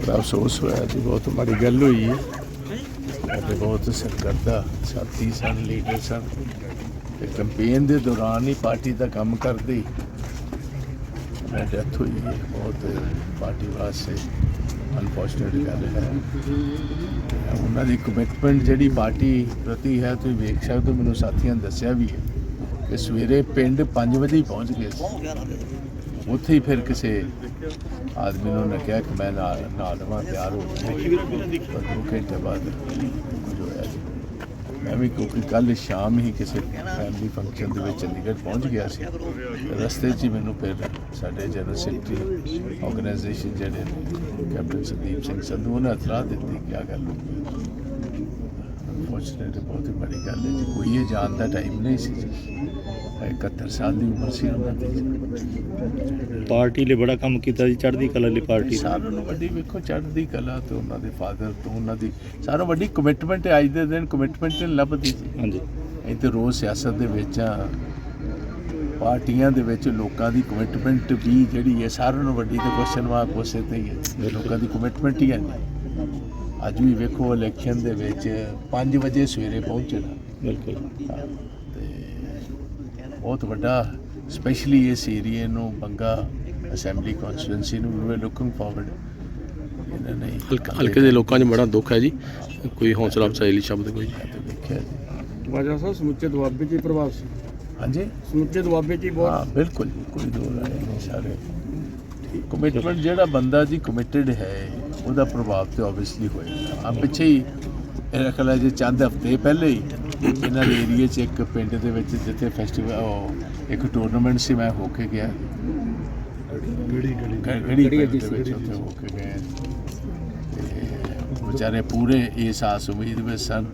ਬੜਾ ਅਫਸੋਸ ਹੋਇਆ ਜੀ ਬਹੁਤ ਮਾੜੀ ਗੱਲ ਹੋਈ ਹੈ ਸਾਡੇ ਬਹੁਤ ਸਰਕਰਦਾ ਸਾਥੀ ਸਨ ਲੀਡਰ ਸਨ ਤੇ ਕੈਂਪੇਨ ਦੇ ਦੌਰਾਨ ਹੀ ਪਾਰਟੀ ਦਾ ਕੰਮ ਕਰਦੇ ਹੀ ਡੈਥ ਹੋਈ ਹੈ ਬਹੁਤ ਪਾਰਟੀ ਵਾਸਤੇ ਅਨਫੋਰਚੂਨੇਟ ਗੱਲ ਹੈ ਉਹਨਾਂ ਦੀ ਕਮਿਟਮੈਂਟ ਜਿਹੜੀ ਪਾਰਟੀ ਪ੍ਰਤੀ ਹੈ ਤੁਸੀਂ ਵੇਖ ਸਕਦੇ ਹੋ ਮੈਨੂੰ ਸਾਥੀਆਂ ਨੇ ਦੱਸਿਆ ਵੀ ਹੈ ਕਿ ਸਵੇਰੇ ਪਿੰਡ 5 ਵਜੇ ਹੀ ਪਹੁੰਚ ਗਏ ਸੀ ਉੱਥੇ ਹੀ ਫਿਰ ਕਿਸੇ ਆਦਮੀ ਨੂੰ ਉਹਨੇ ਕਿਹਾ ਕਿ ਮੈਂ ਨਾਲ ਨਾਲ ਲਵਾਂ ਤਿਆਰ ਹੋ ਗਿਆ ਦੋ ਘੰਟੇ ਬਾਅਦ ਕੁਝ ਹੋਇਆ ਜੀ ਮੈਂ ਵੀ ਕਿਉਂਕਿ ਕੱਲ ਸ਼ਾਮ ਹੀ ਕਿਸੇ ਫੈਮਿਲੀ ਫੰਕਸ਼ਨ ਦੇ ਵਿੱਚ ਚੰਡੀਗੜ੍ਹ ਪਹੁੰਚ ਗਿਆ ਸੀ। ਰਸਤੇ 'ਚ ਹੀ ਮੈਨੂੰ ਫਿਰ ਸਾਡੇ ਜਨਰਲ ਸੈਕਟਰੀ ਆਰਗੇਨਾਈਜੇਸ਼ਨ ਜਿਹੜੇ ਕੈਪਟਨ ਸੰਦੀਪ ਸਿੰਘ ਸੰਧੂ ਨੇ ਇਤਲਾਹ ਦਿੱਤੀ ਕਿ ਗੱਲ ਅਨਫੋਰਚੂਨੇਟ ਬਹੁਤ ਹੀ ਬੜੀ ਗੱਲ ਹੈ ਜੀ। ਕੋਈ ਇਹ ਜਾਣ ਦਾ ਟਾਈਮ ਨਹੀਂ ਸੀ। ਜੀ 71 ਸਾਲ ਦੀ ਉਮਰ ਸੀ। ਉਹਨਾਂ ਦੀ ਪਾਰਟੀ ਲਈ ਬੜਾ ਕੰਮ ਕੀਤਾ ਜੀ ਚੜ੍ਹਦੀ ਕਲਾ ਲਈ ਪਾਰਟੀ। ਸਾਰਿਆਂ ਨੂੰ ਵੱਡੀ ਵੇਖੋ ਚੜ੍ਹਦੀ ਕਲਾ ਤੇ ਉਹਨਾਂ ਦੇ ਫਾਦਰ ਤੋਂ ਉਹਨਾਂ ਦੀ ਸਾਰਿਆਂ ਵੱਡੀ ਕਮਿਟਮੈਂਟ ਅੱਜ ਦੇ ਦਿਨ ਕਮਿਟਮੈਂਟ ਲੱਭਦੀ ਸੀ। ਹਾਂਜੀ। ਤੇ ਰੋਜ਼ ਸਿਆਸਤ ਦੇ ਵਿੱਚ ਆ ਪਾਰਟੀਆਂ ਦੇ ਵਿੱਚ ਲੋਕਾਂ ਦੀ ਕਮਿਟਮੈਂਟ ਵੀ ਜਿਹੜੀ ਹੈ ਸਾਰਿਆਂ ਨੂੰ ਵੱਡੀ ਤੇ ਕੁਐਸਚਨ ਮਾਰਕ ਉਸੇ ਤੇ ਹੀ ਹੈ। ਲੋਕਾਂ ਦੀ ਕਮਿਟਮੈਂਟ ਹੀ ਹੈ। ਅੱਜ ਵੀ ਵੇਖੋ ਇਲੈਕਸ਼ਨ ਦੇ ਵਿੱਚ 5 ਵਜੇ ਸਵੇਰੇ ਪਹੁੰਚਣਾ। ਬਿਲਕੁਲ। ਤੇ ਬਹੁਤ ਵੱਡਾ ਸਪੈਸ਼ਲੀ ਇਸ ਏਰੀਏ ਨੂੰ ਬੰਗਾ ਅਸੈਂਬਲੀ ਕਨਸਟੀਟੂਐਂਸੀ ਨੂੰ ਵੀ ਲੁਕਿੰਗ ਫਾਰਵਰਡ ਇਹਨਾਂ ਨੇ ਹਲਕਾ- ਹਲਕੇ ਦੇ ਲੋਕਾਂ 'ਚ ਬੜਾ ਦੁੱਖ ਹੈ ਜੀ। ਕੋਈ ਹੌਸਲਾ ਅਫਜ਼ਾਈ ਲਈ ਸ਼ਬਦ ਕੋਈ। ਵੇਖਿਆ ਜੀ। ਬਾਜਾ ਸਾਹਿਬ ਸਮੁੱਚੇ ਦੁਆਬੇ 'ਚ ਹੀ ਪ੍ਰਭਾਵ ਸੀ। ਹਾਂਜੀ? ਸਮੁੱਚੇ ਦੁਆਬੇ 'ਚ ਹੀ ਹਾਂ ਬਹੁਤ ਬਿਲਕੁਲ। ਕੋਈ ਦੋ ਰਾਏ ਨਹੀਂ ਸਾਰੇ। ਕਮਿਟਮੈਂਟ ਜਿਹੜਾ ਬੰਦਾ ਜੀ ਕਮਿਟਡ ਹੈ ਉਹਦਾ ਪ੍ਰਭਾਵ ਤੇ ਆਬਵੀਅਸਲੀ ਹੋਏਗਾ। ਆ ਪਿੱਛੇ ਹੀ ਮੇਰਾ ਖਿਆਲ ਹੈ ਜੀ ਚੰਦ ਹਫ਼ਤੇ ਪਹਿਲੇ ਹੀ ਇਹਨਾਂ ਦੇ ਏਰੀਏ 'ਚ ਇੱਕ ਪਿੰਡ ਦੇ ਵਿੱਚ ਜਿੱਥੇ ਫੈਸਟੀਵਲ ਉਹ ਇੱਕ ਟੂਰਨਾਮੈਂਟ ਸੀ ਮੈਂ ਹੋ ਕੇ ਗਿਆ। ਗੜੀ ਗੜੀ ਗੜੀ ਦੇ ਵਿੱਚ ਉੱਥੇ ਹੋ ਕੇ ਗਏ। ਤੇ ਵਿਚਾਰੇ ਪੂਰੇ ਇਸ ਆਸ ਉਮੀਦ ਵਿੱਚ ਸਨ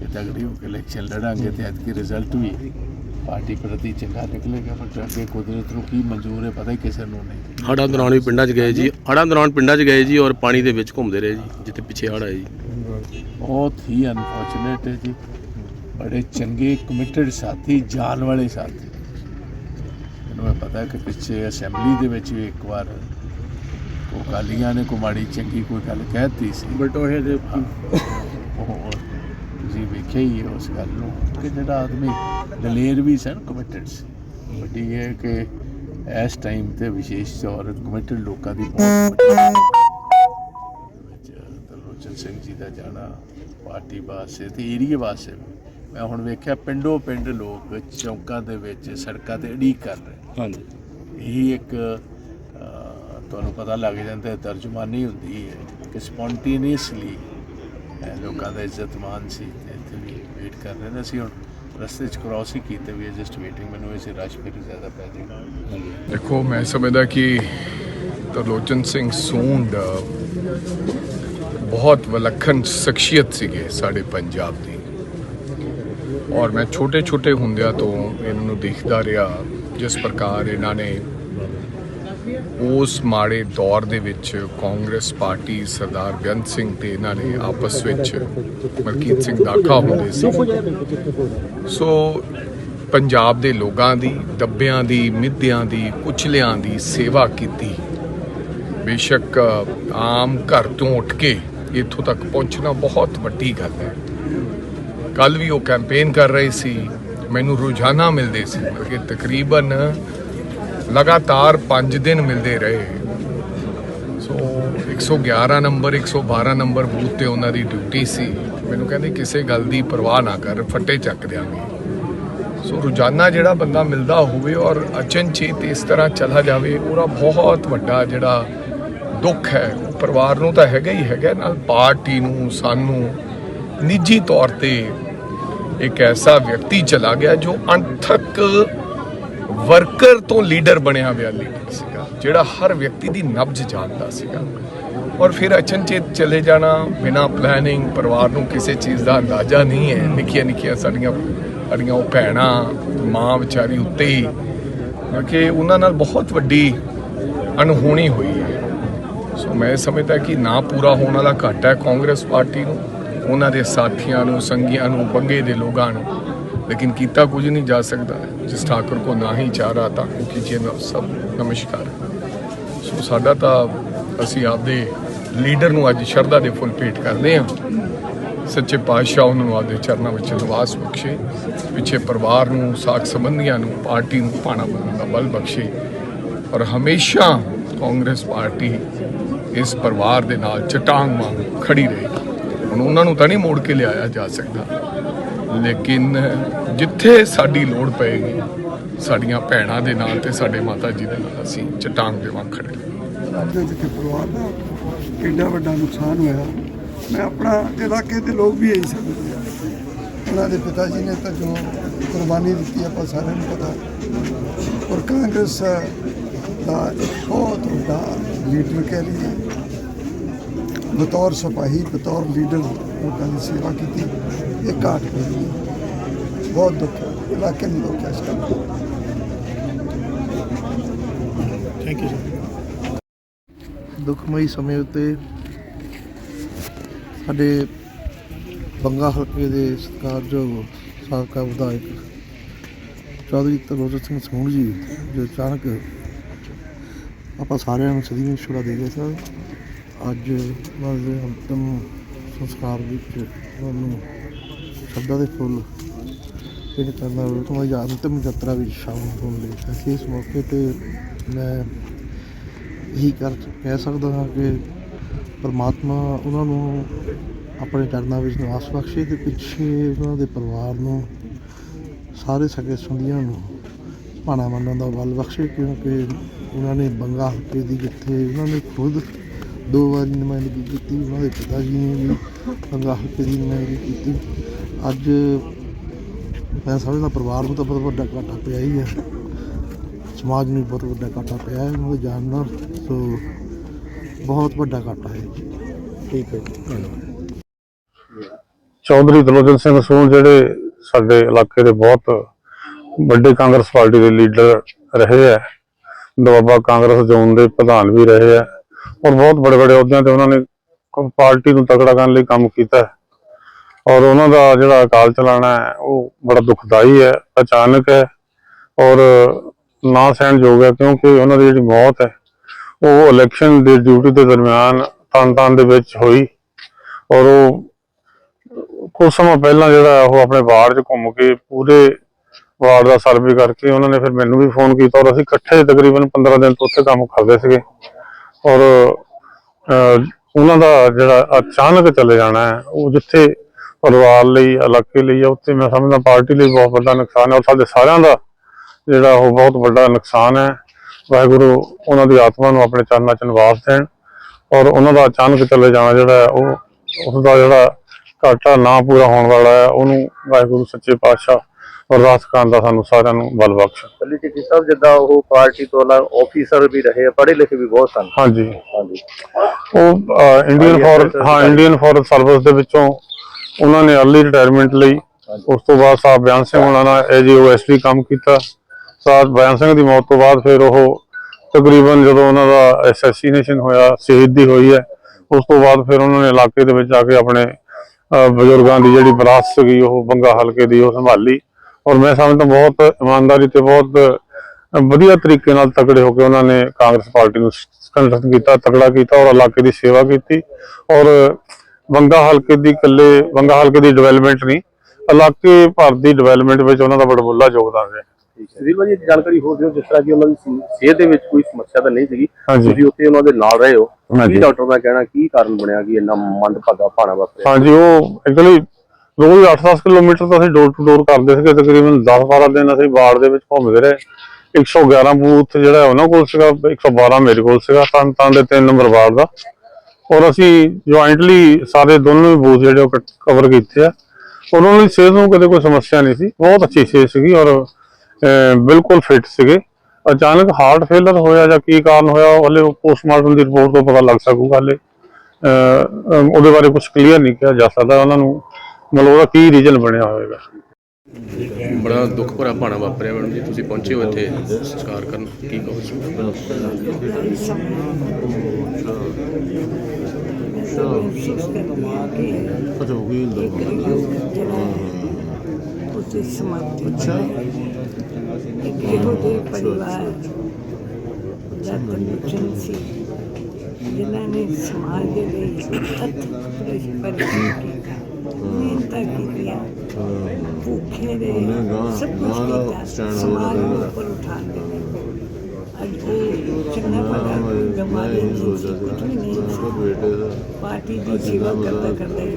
ਕਿ ਤਗੜੀ ਹੋ ਕੇ ਇਲੈਕਸ਼ਨ ਲੜਾਂਗੇ ਤੇ ਐਤਕੀ ਰਿਜ਼ਲਟ ਵੀ ਪਾਰਟੀ ਪ੍ਰਤੀ ਚੰਗਾ ਨਿਕਲੇਗਾ ਪਰ ਅੱਗੇ ਕੁਦਰਤ ਨੂੰ ਕੀ ਮਨਜ਼ੂਰ ਹੈ ਪਤਾ ਹੀ ਕਿਸੇ ਨੂੰ ਨਹੀਂ। ਹੜ੍ਹਾਂ ਦੌਰਾਨ ਵੀ ਪਿੰਡਾਂ 'ਚ ਗਏ ਜੀ। ਹੜ੍ਹਾਂ ਦੌਰਾਨ ਪਿੰਡਾਂ 'ਚ ਗਏ ਜੀ ਔਰ ਪਾਣੀ ਦੇ ਵਿੱਚ ਘੁੰਮਦੇ ਰਹੇ ਜੀ ਜਿੱਥੇ ਪਿੱਛੇ ਹੜ੍ਹ ਆਏ ਜੀ। ਬਹੁਤ ਹੀ ਅਨਫੋਰਚੂਨੇਟ ਹੈ ਜੀ। ਬੜੇ ਚੰਗੇ ਕਮਿਟਡ ਸਾਥੀ ਜਾਨ ਵਾਲੇ ਸਾਥੀ। ਮੈਨੂੰ ਇਹ ਪਤਾ ਕਿ ਪਿੱਛੇ ਅਸੈਂਬਲੀ ਦੇ ਵਿੱਚ ਵੀ ਇੱਕ ਵਾਰ ਕੋ ਅਕਾਲੀਆਂ ਨੇ ਕੋ ਮਾੜੀ ਚੰਗੀ ਕੋਈ ਗੱਲ ਕਹਿਤੀ ਸੀ। ਬਟੋਹੇ ਦੇ ਉਹ ਤੁਸੀਂ ਵੇਖਿਆ ਹੀ ਉਸ ਗੱਲ ਨੂੰ ਕਿ ਜਿਹੜਾ ਆਦਮੀ ਦਲੇਰ ਵੀ ਸਨ ਕਮਿਟਡ ਸੀ। ਵੱਡੀ ਇਹ ਹੈ ਕਿ ਇਸ ਟਾਈਮ ਤੇ ਵਿਸ਼ੇਸ਼ ਤੌਰ ਕਮਿਟਡ ਲੋਕਾਂ ਦੀ ਬਹੁਤ ਦਲਰੋਚਨ ਸਿੰਘ ਜੀ ਦਾ ਜਾਣਾ ਪਾਰਟੀ ਵਾਸਤੇ ਤੇ ਏਰੀਏ ਵਾਸਤੇ। ਮੈਂ ਹੁਣ ਵੇਖਿਆ ਪਿੰਡੋ ਪਿੰਡ ਲੋਕ ਚੌਂਕਾਂ ਦੇ ਵਿੱਚ ਸੜਕਾਂ ਤੇ ਅੜੀਕ ਕਰ ਰਹੇ ਹਾਂਜੀ। ਇਹ ਇੱਕ ਤੁਹਾਨੂੰ ਪਤਾ ਲੱਗ ਜਾਂਦਾ ਹੈ ਤਰਜਮਾਨੀ ਹੁੰਦੀ ਹੈ। ਕਿ ਸਪੌਂਟੇਨੀਅਸਲੀ ਲੋਕਾਂ ਦਾ ਇੱਜ਼ਤਮਾਨ ਸੀ ਤੇ ਇੱਥੇ ਵੀ ਵੇਟ ਕਰ ਰਹੇ ਨੇ। ਅਸੀਂ ਹੁਣ ਰਸਤੇ 'ਚ ਕ੍ਰਾਸ ਹੀ ਕੀਤੇ ਵੀ ਜਸਟ ਵੇਟਿੰਗ ਮੈਨੂੰ ਇਸੇ ਰਸ਼ ਫਿਰ ਜ਼ਿਆਦਾ ਪੈ ਜਾਏਗਾ ਦੇਖੋ ਮੈਂ ਸਮਝਦਾ ਕਿ ਤਰਲੋਚਨ ਸਿੰਘ ਸੂੰਡ ਬਹੁਤ ਵਿਲੱਖਣ ਸ਼ਖਸੀਅਤ ਸੀਗੇ ਸਾਡੇ ਪੰਜਾਬ ਦੀ। ਔਰ ਮੈਂ ਛੋਟੇ ਛੋਟੇ ਹੁੰਦਿਆਂ ਤੋਂ ਇਹਨਾਂ ਨੂੰ ਦੇਖਦਾ ਰਿਹਾ, ਜਿਸ ਪ੍ਰਕਾਰ ਇਹਨਾਂ ਨੇ ਉਸ ਮਾੜੇ ਦੌਰ ਦੇ ਵਿੱਚ ਕਾਂਗਰਸ ਪਾਰਟੀ ਸਰਦਾਰ ਬੇਅੰਤ ਸਿੰਘ ਤੇ ਇਹਨਾਂ ਨੇ ਆਪਸ ਵਿੱਚ ਮਲਕੀਤ ਸਿੰਘ ਦਾਖਾ ਹੁੰਦੇ ਸੀ। ਸੋ ਪੰਜਾਬ ਦੇ ਲੋਕਾਂ ਦੀ, ਦੱਬਿਆਂ ਦੀ, ਮਿੱਧਿਆਂ ਦੀ, ਕੁਚਲਿਆਂ ਦੀ ਸੇਵਾ ਕੀਤੀ। ਬੇਸ਼ੱਕ ਆਮ ਘਰ ਤੋਂ ਉੱਠ ਕੇ ਇੱਥੋਂ ਤੱਕ ਪਹੁੰਚਣਾ ਬਹੁਤ ਵੱਡੀ ਗੱਲ ਹੈ। ਕੱਲ ਵੀ ਉਹ ਕੈਂਪੇਨ ਕਰ ਰਹੇ ਸੀ, ਮੈਨੂੰ ਰੋਜ਼ਾਨਾ ਮਿਲਦੇ ਸੀ ਕਿ ਤਕਰੀਬਨ ਲਗਾਤਾਰ 5 ਦਿਨ ਮਿਲਦੇ ਰਹੇ। ਸੋ 111 ਨੰਬਰ 112 ਨੰਬਰ ਬੂਥ ਤੇ ਉਹਨਾਂ ਦੀ ਡਿਊਟੀ ਸੀ। ਮੈਨੂੰ ਕਹਿੰਦੇ, ਕਿਸੇ ਗੱਲ ਦੀ ਪਰਵਾਹ ਨਾ ਕਰ, ਫੱਟੇ ਚੱਕ ਦਿਆਂਗੇ। ਸੋ ਰੋਜ਼ਾਨਾ ਜਿਹੜਾ ਬੰਦਾ ਮਿਲਦਾ ਹੋਵੇ ਔਰ ਅਚਨਚੇਤ ਇਸ ਤਰ੍ਹਾਂ ਚਲਾ ਜਾਵੇ, ਉਹਦਾ ਬਹੁਤ ਵੱਡਾ ਜਿਹੜਾ ਦੁੱਖ ਹੈ। ਉਹ ਪਰਿਵਾਰ ਨੂੰ ਤਾਂ ਹੈਗਾ ਹੀ ਹੈਗਾ, ਨਾਲ ਪਾਰਟੀ ਨੂੰ, ਸਾਨੂੰ ਨਿੱਜੀ ਤੌਰ ਤੇ ਇੱਕ ਐਸਾ ਵਿਅਕਤੀ ਚਲਾ ਗਿਆ ਜੋ ਅਣਥਕ ਵਰਕਰ ਤੋਂ ਲੀਡਰ ਬਣਿਆ ਹੋਇਆ ਲੀਡਰ ਸੀਗਾ ਜਿਹੜਾ ਹਰ ਵਿਅਕਤੀ ਦੀ ਨਬਜ਼ ਜਾਣਦਾ ਸੀਗਾ ਔਰ ਫਿਰ ਅਚਨਚੇਤ ਚਲੇ ਜਾਣਾ ਬਿਨਾ ਪਲੈਨਿੰਗ ਪਰਿਵਾਰ ਨੂੰ ਕਿਸੇ ਚੀਜ਼ ਦਾ ਅੰਦਾਜ਼ਾ ਨਹੀਂ ਹੈ ਨਿੱਕੀਆਂ ਨਿੱਕੀਆਂ ਸਾਡੀਆਂ ਸਾਡੀਆਂ ਉਹ ਭੈਣਾਂ ਮਾਂ ਵਿਚਾਰੀ ਉੱਤੇ ਹੀ ਕਿਉਂਕਿ ਉਹਨਾਂ ਨਾਲ ਬਹੁਤ ਵੱਡੀ ਅਣਹੋਣੀ ਹੋਈ ਹੈ ਸੋ ਮੈਂ ਸਮਝਦਾ ਕਿ ਨਾ ਪੂਰਾ ਹੋਣ ਵਾਲਾ ਘਾਟਾ ਹੈ ਕਾਂਗਰਸ ਪਾਰਟੀ ਨੂੰ ਉਹਨਾਂ ਦੇ ਸਾਥੀਆਂ ਨੂੰ, ਸੰਗੀਆਂ ਨੂੰ ਬੰਗੇ ਦੇ ਲੋਕਾਂ ਨੂੰ। ਲੇਕਿਨ ਕੀਤਾ ਕੁਝ ਨਹੀਂ ਜਾ ਸਕਦਾ। ਜਿਸ ਠਾਕੁਰ ਕੋ ਨਾ ਹੀ ਚਾਰਾ ਤਾਂ ਕੋ ਕੀਜੀਏ ਨਾ ਸਭ ਨਮਸਕਾਰ। ਸੋ ਸਾਡਾ ਤਾਂ ਅਸੀਂ ਆਪਦੇ ਲੀਡਰ ਨੂੰ ਅੱਜ ਸ਼ਰਧਾ ਦੇ ਫੁੱਲ ਭੇਟ ਕਰਦੇ ਹਾਂ। ਸੱਚੇ ਪਾਤਸ਼ਾਹ ਉਹਨਾਂ ਨੂੰ ਆਪਦੇ ਚਰਨਾਂ ਵਿੱਚ ਨਿਵਾਸ ਬਖਸ਼ੇ। ਪਿੱਛੇ ਪਰਿਵਾਰ ਨੂੰ, ਸਾਖ ਸੰਬੰਧੀਆਂ ਨੂੰ, ਪਾਰਟੀ ਨੂੰ ਪਾਣਾ ਬਣਨ ਦਾ ਬਲ ਬਖਸ਼ੇ। ਔਰ ਹਮੇਸ਼ਾ ਕਾਂਗਰਸ ਪਾਰਟੀ ਇਸ ਪਰਿਵਾਰ ਦੇ ਨਾਲ ਚਟਾਂਗ ਵਾਂਗ ਖੜੀ ਰਹੇਗੀ ਹੁਣ ਉਹਨਾਂ ਨੂੰ ਤਾਂ ਨਹੀਂ ਮੋੜ ਕੇ ਲਿਆਇਆ ਜਾ ਸਕਦਾ। ਲੇਕਿਨ ਜਿੱਥੇ ਸਾਡੀ ਲੋੜ ਪਏਗੀ, ਸਾਡੀਆਂ ਭੈਣਾਂ ਦੇ ਨਾਲ ਤੇ ਸਾਡੇ ਮਾਤਾ ਜੀ ਦੇ ਨਾਲ ਅਸੀਂ ਚਟਾਂਗ ਦੇ ਵਾਂਗ ਖੜੇ ਅੱਜ ਜਿੱਥੇ ਪਰਿਵਾਰ ਦਾ ਕਿੰਨਾ ਵੱਡਾ ਨੁਕਸਾਨ ਹੋਇਆ, ਮੈਂ ਆਪਣਾ ਇਲਾਕੇ ਦੇ ਲੋਕ ਵੀ ਇਹੀ ਸਮਝਦੇ ਆ। ਉਹਨਾਂ ਦੇ ਪਿਤਾ ਜੀ ਨੇ ਤਾਂ ਜੋ ਕੁਰਬਾਨੀ ਦਿੱਤੀ, ਆਪਾਂ ਸਾਰਿਆਂ ਨੂੰ ਪਤਾ। ਔਰ ਕਾਂਗਰਸ ਦਾ ਬਹੁਤ ਵੱਡਾ ਲੀਡਰ ਕਹਿ ਲਈਏ। ਬਤੌਰ ਸਿਪਾਹੀ ਬਤੌਰ ਲੀਡਰ ਲੋਕਾਂ ਦੀ ਸੇਵਾ ਕੀਤੀ। ਇਹ ਘਾਟ ਪਈ। ਬਹੁਤ ਦੁੱਖ ਹੈ। ਇਲਾਕੇ ਨੂੰ ਦੁੱਖ ਹੈ ਇਸ ਗੱਲ ਦਾ। ਥੈਂਕ ਯੂ ਦੁਖਮਈ ਸਮੇਂ ਉੱਤੇ ਸਾਡੇ ਬੰਗਾ ਹਲਕੇ ਦੇ ਸਤਿਕਾਰਯੋਗ ਸਾਬਕਾ ਵਿਧਾਇਕ ਚੌਧਰੀ ਤਰਲੋਚਨ ਸਿੰਘ ਸਮੂਹ ਜੀ ਜੋ ਅਚਾਨਕ ਆਪਾਂ ਸਾਰਿਆਂ ਨੂੰ ਸਦੀ ਛੁੜਾ ਦੇ ਗਏ ਸਨ। ਅੱਜ ਉਹਨਾਂ ਦੇ ਅੰਤਮ ਸੰਸਕਾਰ ਵਿੱਚ ਉਹਨਾਂ ਨੂੰ ਸ਼ਬਦਾਂ ਦੇ ਫੁੱਲ ਭੇਟ ਕਰਨਾ ਉਹਨਾਂ ਦੀ ਅੰਤਮ ਯਾਤਰਾ ਵਿੱਚ ਸ਼ਾਮਲ ਹੋਣ ਲਈ। ਅਸੀਂ ਇਸ ਮੌਕੇ ਤੇ ਮੈਂ ਇਹੀ ਕਰ ਕਹਿ ਸਕਦਾ ਹਾਂ ਕਿ ਪਰਮਾਤਮਾ ਉਹਨਾਂ ਨੂੰ ਆਪਣੇ ਚਰਨਾਂ ਵਿੱਚ ਨਿਵਾਸ ਬਖਸ਼ੇ ਤੇ ਪਿੱਛੇ ਉਹਨਾਂ ਦੇ ਪਰਿਵਾਰ ਨੂੰ, ਸਾਰੇ ਸਕੇ ਸੁੰਦੀਆਂ ਨੂੰ ਭਾਣਾ ਮੰਨਣ ਦਾ ਬਲ ਬਖਸ਼ੇ ਕਿਉਂਕਿ ਉਹਨਾਂ ਨੇ ਬੰਗਾ ਹਲਕੇ ਦੀ ਜਿੱਥੇ ਉਹਨਾਂ ਨੇ ਖੁਦ ਦੋ ਵਾਰੀ ਨੁਮਾਇੰਦਗੀ ਕੀਤੀ ਉਹਨਾਂ ਦੇ ਪਿਤਾ ਜੀ ਨੇ ਵੀ ਹਲਕੇ ਦੀ ਨੁਮਾਇੰਦਗੀ ਕੀਤੀ। ਅੱਜ ਮੈਂ ਸਮਝਦਾ ਪਰਿਵਾਰ ਨੂੰ ਤਾਂ ਬਹੁਤ ਵੱਡਾ ਘਾਟਾ ਪਿਆ ਹੀ ਹੈ। ਸਮਾਜ ਨੂੰ ਬਹੁਤ ਵੱਡਾ ਘਾਟਾ ਪਿਆ ਹੈ ਉਹਨਾਂ ਦੇ ਜਾਣ ਨਾਲ। ਸੋ ਬਹੁਤ ਵੱਡਾ ਘਾਟਾ ਹੈ। ਠੀਕ ਹੈ ਚੌਧਰੀ ਦਲੋਚਨ ਸਿੰਘ ਸੂਣ ਜਿਹੜੇ ਸਾਡੇ ਇਲਾਕੇ ਦੇ ਬਹੁਤ ਵੱਡੇ ਕਾਂਗਰਸ ਪਾਰਟੀ ਦੇ ਲੀਡਰ ਰਹੇ ਹੈ ਦੁਆਬਾ ਕਾਂਗਰਸ ਜ਼ੋਨ ਦੇ ਪ੍ਰਧਾਨ ਵੀ ਰਹੇ ਹੈ। ਔਰ ਬਹੁਤ ਬੜੇ ਬੜੇ ਅਹੁਦਿਆਂ ਤੇ ਉਹਨਾਂ ਨੇ ਪਾਰਟੀ ਨੂੰ ਤਕੜਾ ਕਰਨ ਲਈ ਕੰਮ ਕੀਤਾ ਹੈ। ਔਰ ਉਹਨਾਂ ਦਾ ਜਿਹੜਾ ਅਕਾਲ ਚਲਾਣਾ ਹੈ, ਉਹ ਬੜਾ ਦੁਖਦਾਈ ਹੈ, ਅਚਾਨਕ ਹੈ ਔਰ ਨਾ ਸਹਿਣਯੋਗ ਹੈ ਕਿਉਂਕਿ ਉਹਨਾਂ ਦੀ ਜਿਹੜੀ ਮੌਤ ਹੈ, ਉਹ ਇਲੈਕਸ਼ਨ ਦੀ ਡਿਊਟੀ ਦੇ ਦਰਮਿਆਨ ਤਨ ਦੇ ਵਿੱਚ ਹੋਈ ਔਰ ਉਹ ਕੁਝ ਸਮਾਂ ਪਹਿਲਾਂ ਜਿਹੜਾ ਉਹ ਆਪਣੇ ਵਾਰਡ 'ਚ ਘੁੰਮ ਕੇ ਪੂਰੇ ਵਾਰਡ ਦਾ ਸਰਵੇ ਕਰਕੇ ਉਹਨਾਂ ਨੇ ਫਿਰ ਮੈਨੂੰ ਵੀ ਫੋਨ ਕੀਤਾ ਔਰ ਅਸੀਂ ਇਕੱਠੇ ਤਕਰੀਬਨ 15 ਦਿਨ ਤੋਂ ਉੱਥੇ ਕੰਮ ਕਰਦੇ ਸੀਗੇ। ਔਰ ਉਹਨਾਂ ਦਾ ਜਿਹੜਾ ਅਚਾਨਕ ਚਲੇ ਜਾਣਾ ਹੈ, ਉਹ ਜਿੱਥੇ ਪਰਿਵਾਰ ਲਈ, ਇਲਾਕੇ ਲਈ ਆ, ਉੱਥੇ ਮੈਂ ਸਮਝਦਾ ਪਾਰਟੀ ਲਈ ਬਹੁਤ ਵੱਡਾ ਨੁਕਸਾਨ ਹੈ ਔਰ ਸਾਡੇ ਸਾਰਿਆਂ ਦਾ ਜਿਹੜਾ ਉਹ ਬਹੁਤ ਵੱਡਾ ਨੁਕਸਾਨ ਹੈ। ਵਾਹਿਗੁਰੂ ਉਹਨਾਂ ਦੀ ਆਤਮਾ ਨੂੰ ਆਪਣੇ ਚਰਨਾਂ 'ਚ ਨਿਵਾਸ ਦੇਣ ਔਰ ਉਹਨਾਂ ਦਾ ਅਚਾਨਕ ਚਲੇ ਜਾਣਾ ਜਿਹੜਾ ਹੈ, ਉਹ ਉਸ ਦਾ ਜਿਹੜਾ ਘਾਟਾ ਨਾ ਪੂਰਾ ਹੋਣ ਵਾਲਾ ਹੈ, ਉਹਨੂੰ ਵਾਹਿਗੁਰੂ ਸੱਚੇ ਪਾਤਸ਼ਾਹ ਅਰਦਾਸ ਕਰਨ ਦਾ ਸਾਨੂੰ ਸਾਰਿਆਂ ਨੂੰ ਬਲ ਬਖਸ਼ ਕੱਲੀ ਜੀ ਸਾਹਿਬ ਜਿੱਦਾਂ ਉਹ ਪਾਰਟੀ ਤੋਂ ਅਲੱਗ ਆਫੀਸਰ ਵੀ ਰਹੇ ਆ ਪੜ੍ਹੇ ਲਿਖੇ ਵੀ ਬਹੁਤ ਸਨ। ਹਾਂਜੀ। ਹਾਂਜੀ। ਉਹ ਇੰਡੀਅਨ ਫੋਰ ਹਾਂ ਇੰਡੀਅਨ ਫੋਰੈਸਟ ਸਰਵਿਸ ਦੇ ਵਿੱਚੋਂ ਉਹਨਾਂ ਨੇ ਅਰਲੀ ਰਿਟਾਇਰਮੈਂਟ ਲਈ। ਉਸ ਤੋਂ ਬਾਅਦ ਸਾਹਿਬ ਬਿਆਨ ਸਿੰਘ ਉਹਨਾਂ ਨਾਲ ਐਜੀਓਐਸਟੀ ਕੰਮ ਕੀਤਾ। ਸਾਹਿਬ ਬਿਆਨ ਸਿੰਘ ਦੀ ਮੌਤ ਤੋਂ ਬਾਅਦ ਫਿਰ ਉਹ ਤਕਰੀਬਨ ਜਦੋਂ ਉਹਨਾਂ ਦਾ ਐਸੈਸੀਨੇਸ਼ਨ ਹੋਇਆ ਸ਼ਹੀਦੀ ਹੋਈ ਹੈ ਉਸ ਤੋਂ ਬਾਅਦ ਫਿਰ ਉਹਨਾਂ ਨੇ ਇਲਾਕੇ ਦੇ ਵਿੱਚ ਆ ਕੇ ਆਪਣੇ ਬਜ਼ੁਰਗਾਂ ਦੀ ਜਿਹੜੀ ਵਿਰਾਸਤ ਸੀਗੀ ਉਹ ਬੰਗਾ ਹਲਕੇ ਦੀ ਉਹ ਸੰਭਾਲੀ। ਔਰ ਮੈਂ ਸਮਝਦਾ ਬਹੁਤ ਇਮਾਨਦਾਰੀ ਤੇ ਬਹੁਤ ਵਧੀਆ ਤਰੀਕੇ ਨਾਲ ਤਕੜੇ ਹੋ ਕੇ ਉਹਨਾਂ ਨੇ ਕਾਂਗਰਸ ਪਾਰਟੀ ਨੂੰ ਸੰਗਠਿਤ ਕੀਤਾ ਤਕੜਾ ਕੀਤਾ ਔਰ ਇਲਾਕੇ ਦੀ ਸੇਵਾ ਕੀਤੀ। ਔਰ ਬੰਗਾ ਹਲਕੇ ਦੀ ਇਕੱਲੇ ਬੰਗਾ ਹਲਕੇ ਦੀ ਡਿਵੈਲਪਮੈਂਟ ਨਹੀਂ ਇਲਾਕੇ ਭਰ ਦੀ ਡਿਵੈਲਪਮੈਂਟ ਵਿੱਚ ਉਹਨਾਂ ਦਾ ਬੜਾ ਮੁੱਲਾ ਯੋਗਦਾਨ ਹੈ। ਸੁਨੀਲ ਭਾਜੀ ਇੱਕ ਜਾਣਕਾਰੀ ਹੋਰ ਦਿਓ ਜਿਸ ਤਰ੍ਹਾਂ ਕਿ ਉਹਨਾਂ ਦੀ ਸਿਹਤ ਦੇ ਵਿੱਚ ਕੋਈ ਸਮੱਸਿਆ ਤਾਂ ਨਹੀਂ ਸੀਗੀ। ਤੁਸੀਂ ਉੱਥੇ ਉਹਨਾਂ ਦੇ ਨਾਲ ਰਹੇ ਹੋ। ਕੀ ਡਾਕਟਰ ਦਾ ਕਹਿਣਾ ਕੀ ਕਾਰਨ ਬਣਿਆ ਕਿ ਇੰਨਾ ਮੰਦਭਾਗਾ ਭਾਣਾ ਵਾਪਰਿਆ? ਹਾਂਜੀ ਉਹ ਐਕਚੁਅਲੀ ਰੋਜ਼ 8-10 ਕਿਲੋਮੀਟਰ ਤਾਂ ਅਸੀਂ ਡੋਰ ਟੂ ਡੋਰ ਕਰਦੇ ਸੀਗੇ, ਤਕਰੀਬਨ 10-12 ਦਿਨ ਅਸੀਂ ਵਾਰਡ ਦੇ ਵਿੱਚ ਘੁੰਮਦੇ ਰਹੇ। 111 ਬੂਥ ਜਿਹੜਾ ਉਹਨਾਂ ਕੋਲ ਸੀਗਾ 112 ਮੇਰੇ ਕੋਲ ਸੀਗਾ, ਤਾਂ ਤਾਂ ਦੇ 3 ਨੰਬਰ ਵਾਰਡ ਦਾ। ਔਰ ਅਸੀਂ ਜੁਆਇੰਟਲੀ ਸਾਰੇ ਦੋਨੋਂ ਬੂਥ ਜਿਹੜੇ ਉਹ ਕਵਰ ਕੀਤੇ ਆ। ਔਰ ਉਹਨਾਂ ਦੀ ਸਿਹਤ ਨੂੰ ਕਦੇ ਕੋਈ ਸਮੱਸਿਆ ਨਹੀਂ ਸੀ। ਬਹੁਤ ਅੱਛੀ ਸਿਹਤ ਸੀਗੀ ਔਰ ਬਿਲਕੁਲ ਫਿੱਟ ਸੀਗੇ। ਅਚਾਨਕ ਹਾਰਟ ਫੇਲਰ ਹੋਇਆ ਜਾਂ ਕੀ ਕਾਰਨ ਹੋਇਆ ਉਹ ਹਲੇ ਪੋਸਟਮਾਰਟਮ ਦੀ ਰਿਪੋਰਟ ਤੋਂ ਪਤਾ ਲੱਗ ਸਕੂਗਾ ਹਲੇ। ਉਹਦੇ ਬਾਰੇ ਕੁਝ ਕਲੀਅਰ ਨਹੀਂ ਕਿਹਾ ਜਾ ਸਕਦਾ ਉਹਨਾਂ ਨੂੰ। ਮਤਲਬ ਉਹਦਾ ਕੀ ਰੀਜਨ ਬਣਿਆ ਹੋਵੇਗਾ ਬੜਾ ਦੁੱਖ ਭਰਾ ਭਾਣਾ ਵਾਪਰਿਆ ਮੈਡਮ ਜੀ ਤੁਸੀਂ ਪਹੁੰਚੇ ਹੋ ਇੱਥੇ ਸੰਸਕਾਰ ਕਰਨ ਕੀ ਕਹੋ ਉਸੇ ਸਮਾਪਤੀ ਅੱਛਾ। ਇੱਕ ਇਹੋ ਜਿਹੇ ਪਰਿਵਾਰ ਦਾ ਕਨੈਕਸ਼ਨ ਸੀ ਜਿਨ੍ਹਾਂ ਨੇ ਸਮਾਜ ਦੇ ਲਈ ਅਥਕ ਪਰਿਸ਼ਰਮ ਕੀਤਾ ਮਿਹਨਤਾਂ ਕੀਤੀਆਂ ਭੁੱਖੇ ਦੇ ਸਭ ਕੁਝ ਕੀਤਾ ਸਮਾਜ ਨੂੰ। ਉੱਪਰ ਉਠਾਉਣ ਦੇ ਲਈ। ਅੱਜ ਉਹ ਚੰਗਾ ਭਲਾ ਗਮਾਰੇ ਜੀ ਕੁਝ ਵੀ ਨਹੀਂ। ਸੀ ਪਾਰਟੀ ਦੀ ਸੇਵਾ ਕਰਦਾ ਕਰਦਾ ਹੀ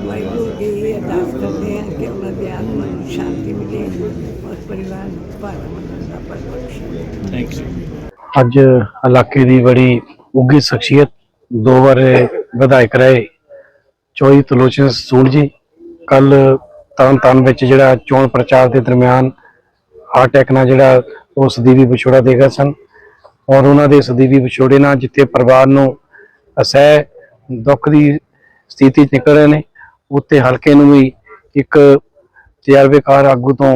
ਵਾਹਿਗੁਰੂ ਅੱਗੇ ਇਹ ਅਰਦਾਸ ਕਰਦੇ ਹਾਂ ਕਿ ਉਹਨਾਂ ਦੇ ਆਤਮਾ ਨੂੰ ਸ਼ਾਂਤੀ ਮਿਲੇ ਔਰ ਪਰਿਵਾਰ ਨੂੰ ਭਾਰਤ ਮੰਨਣ ਦਾ ਪਲ ਬਖਸ਼ੇ ਅੱਜ ਇਲਾਕੇ ਦੀ ਬੜੀ ਉੱਘੀ ਸ਼ਖਸੀਅਤ ਦੋ ਵਾਰ ਵਿਧਾਇਕ ਰਹੇ। ਚੋਈ ਤਲੋਚਨ ਸੂਲ ਜੀ ਕੱਲ ਤਰਨਤਾਰਨ ਵਿੱਚ ਜਿਹੜਾ ਚੋਣ ਪ੍ਰਚਾਰ ਦੇ ਦਰਮਿਆਨ ਹਾਰਟ ਅਟੈਕ ਨਾਲ ਜਿਹੜਾ ਉਹ ਸਦੀਵੀ ਵਿਛੋੜਾ ਦੇ ਗਏ ਸਨ ਔਰ ਉਹਨਾਂ ਦੇ ਸਦੀਵੀ ਵਿਛੋੜੇ ਨਾਲ ਜਿੱਥੇ ਪਰਿਵਾਰ ਨੂੰ ਅਸਹਿ ਦੁੱਖ ਦੀ ਸਥਿਤੀ 'ਚ ਨਿਕਲ ਰਹੇ ਨੇ, ਉੱਥੇ ਹਲਕੇ ਨੂੰ ਵੀ ਇੱਕ ਤਜਰਬੇਕਾਰ ਆਗੂ ਤੋਂ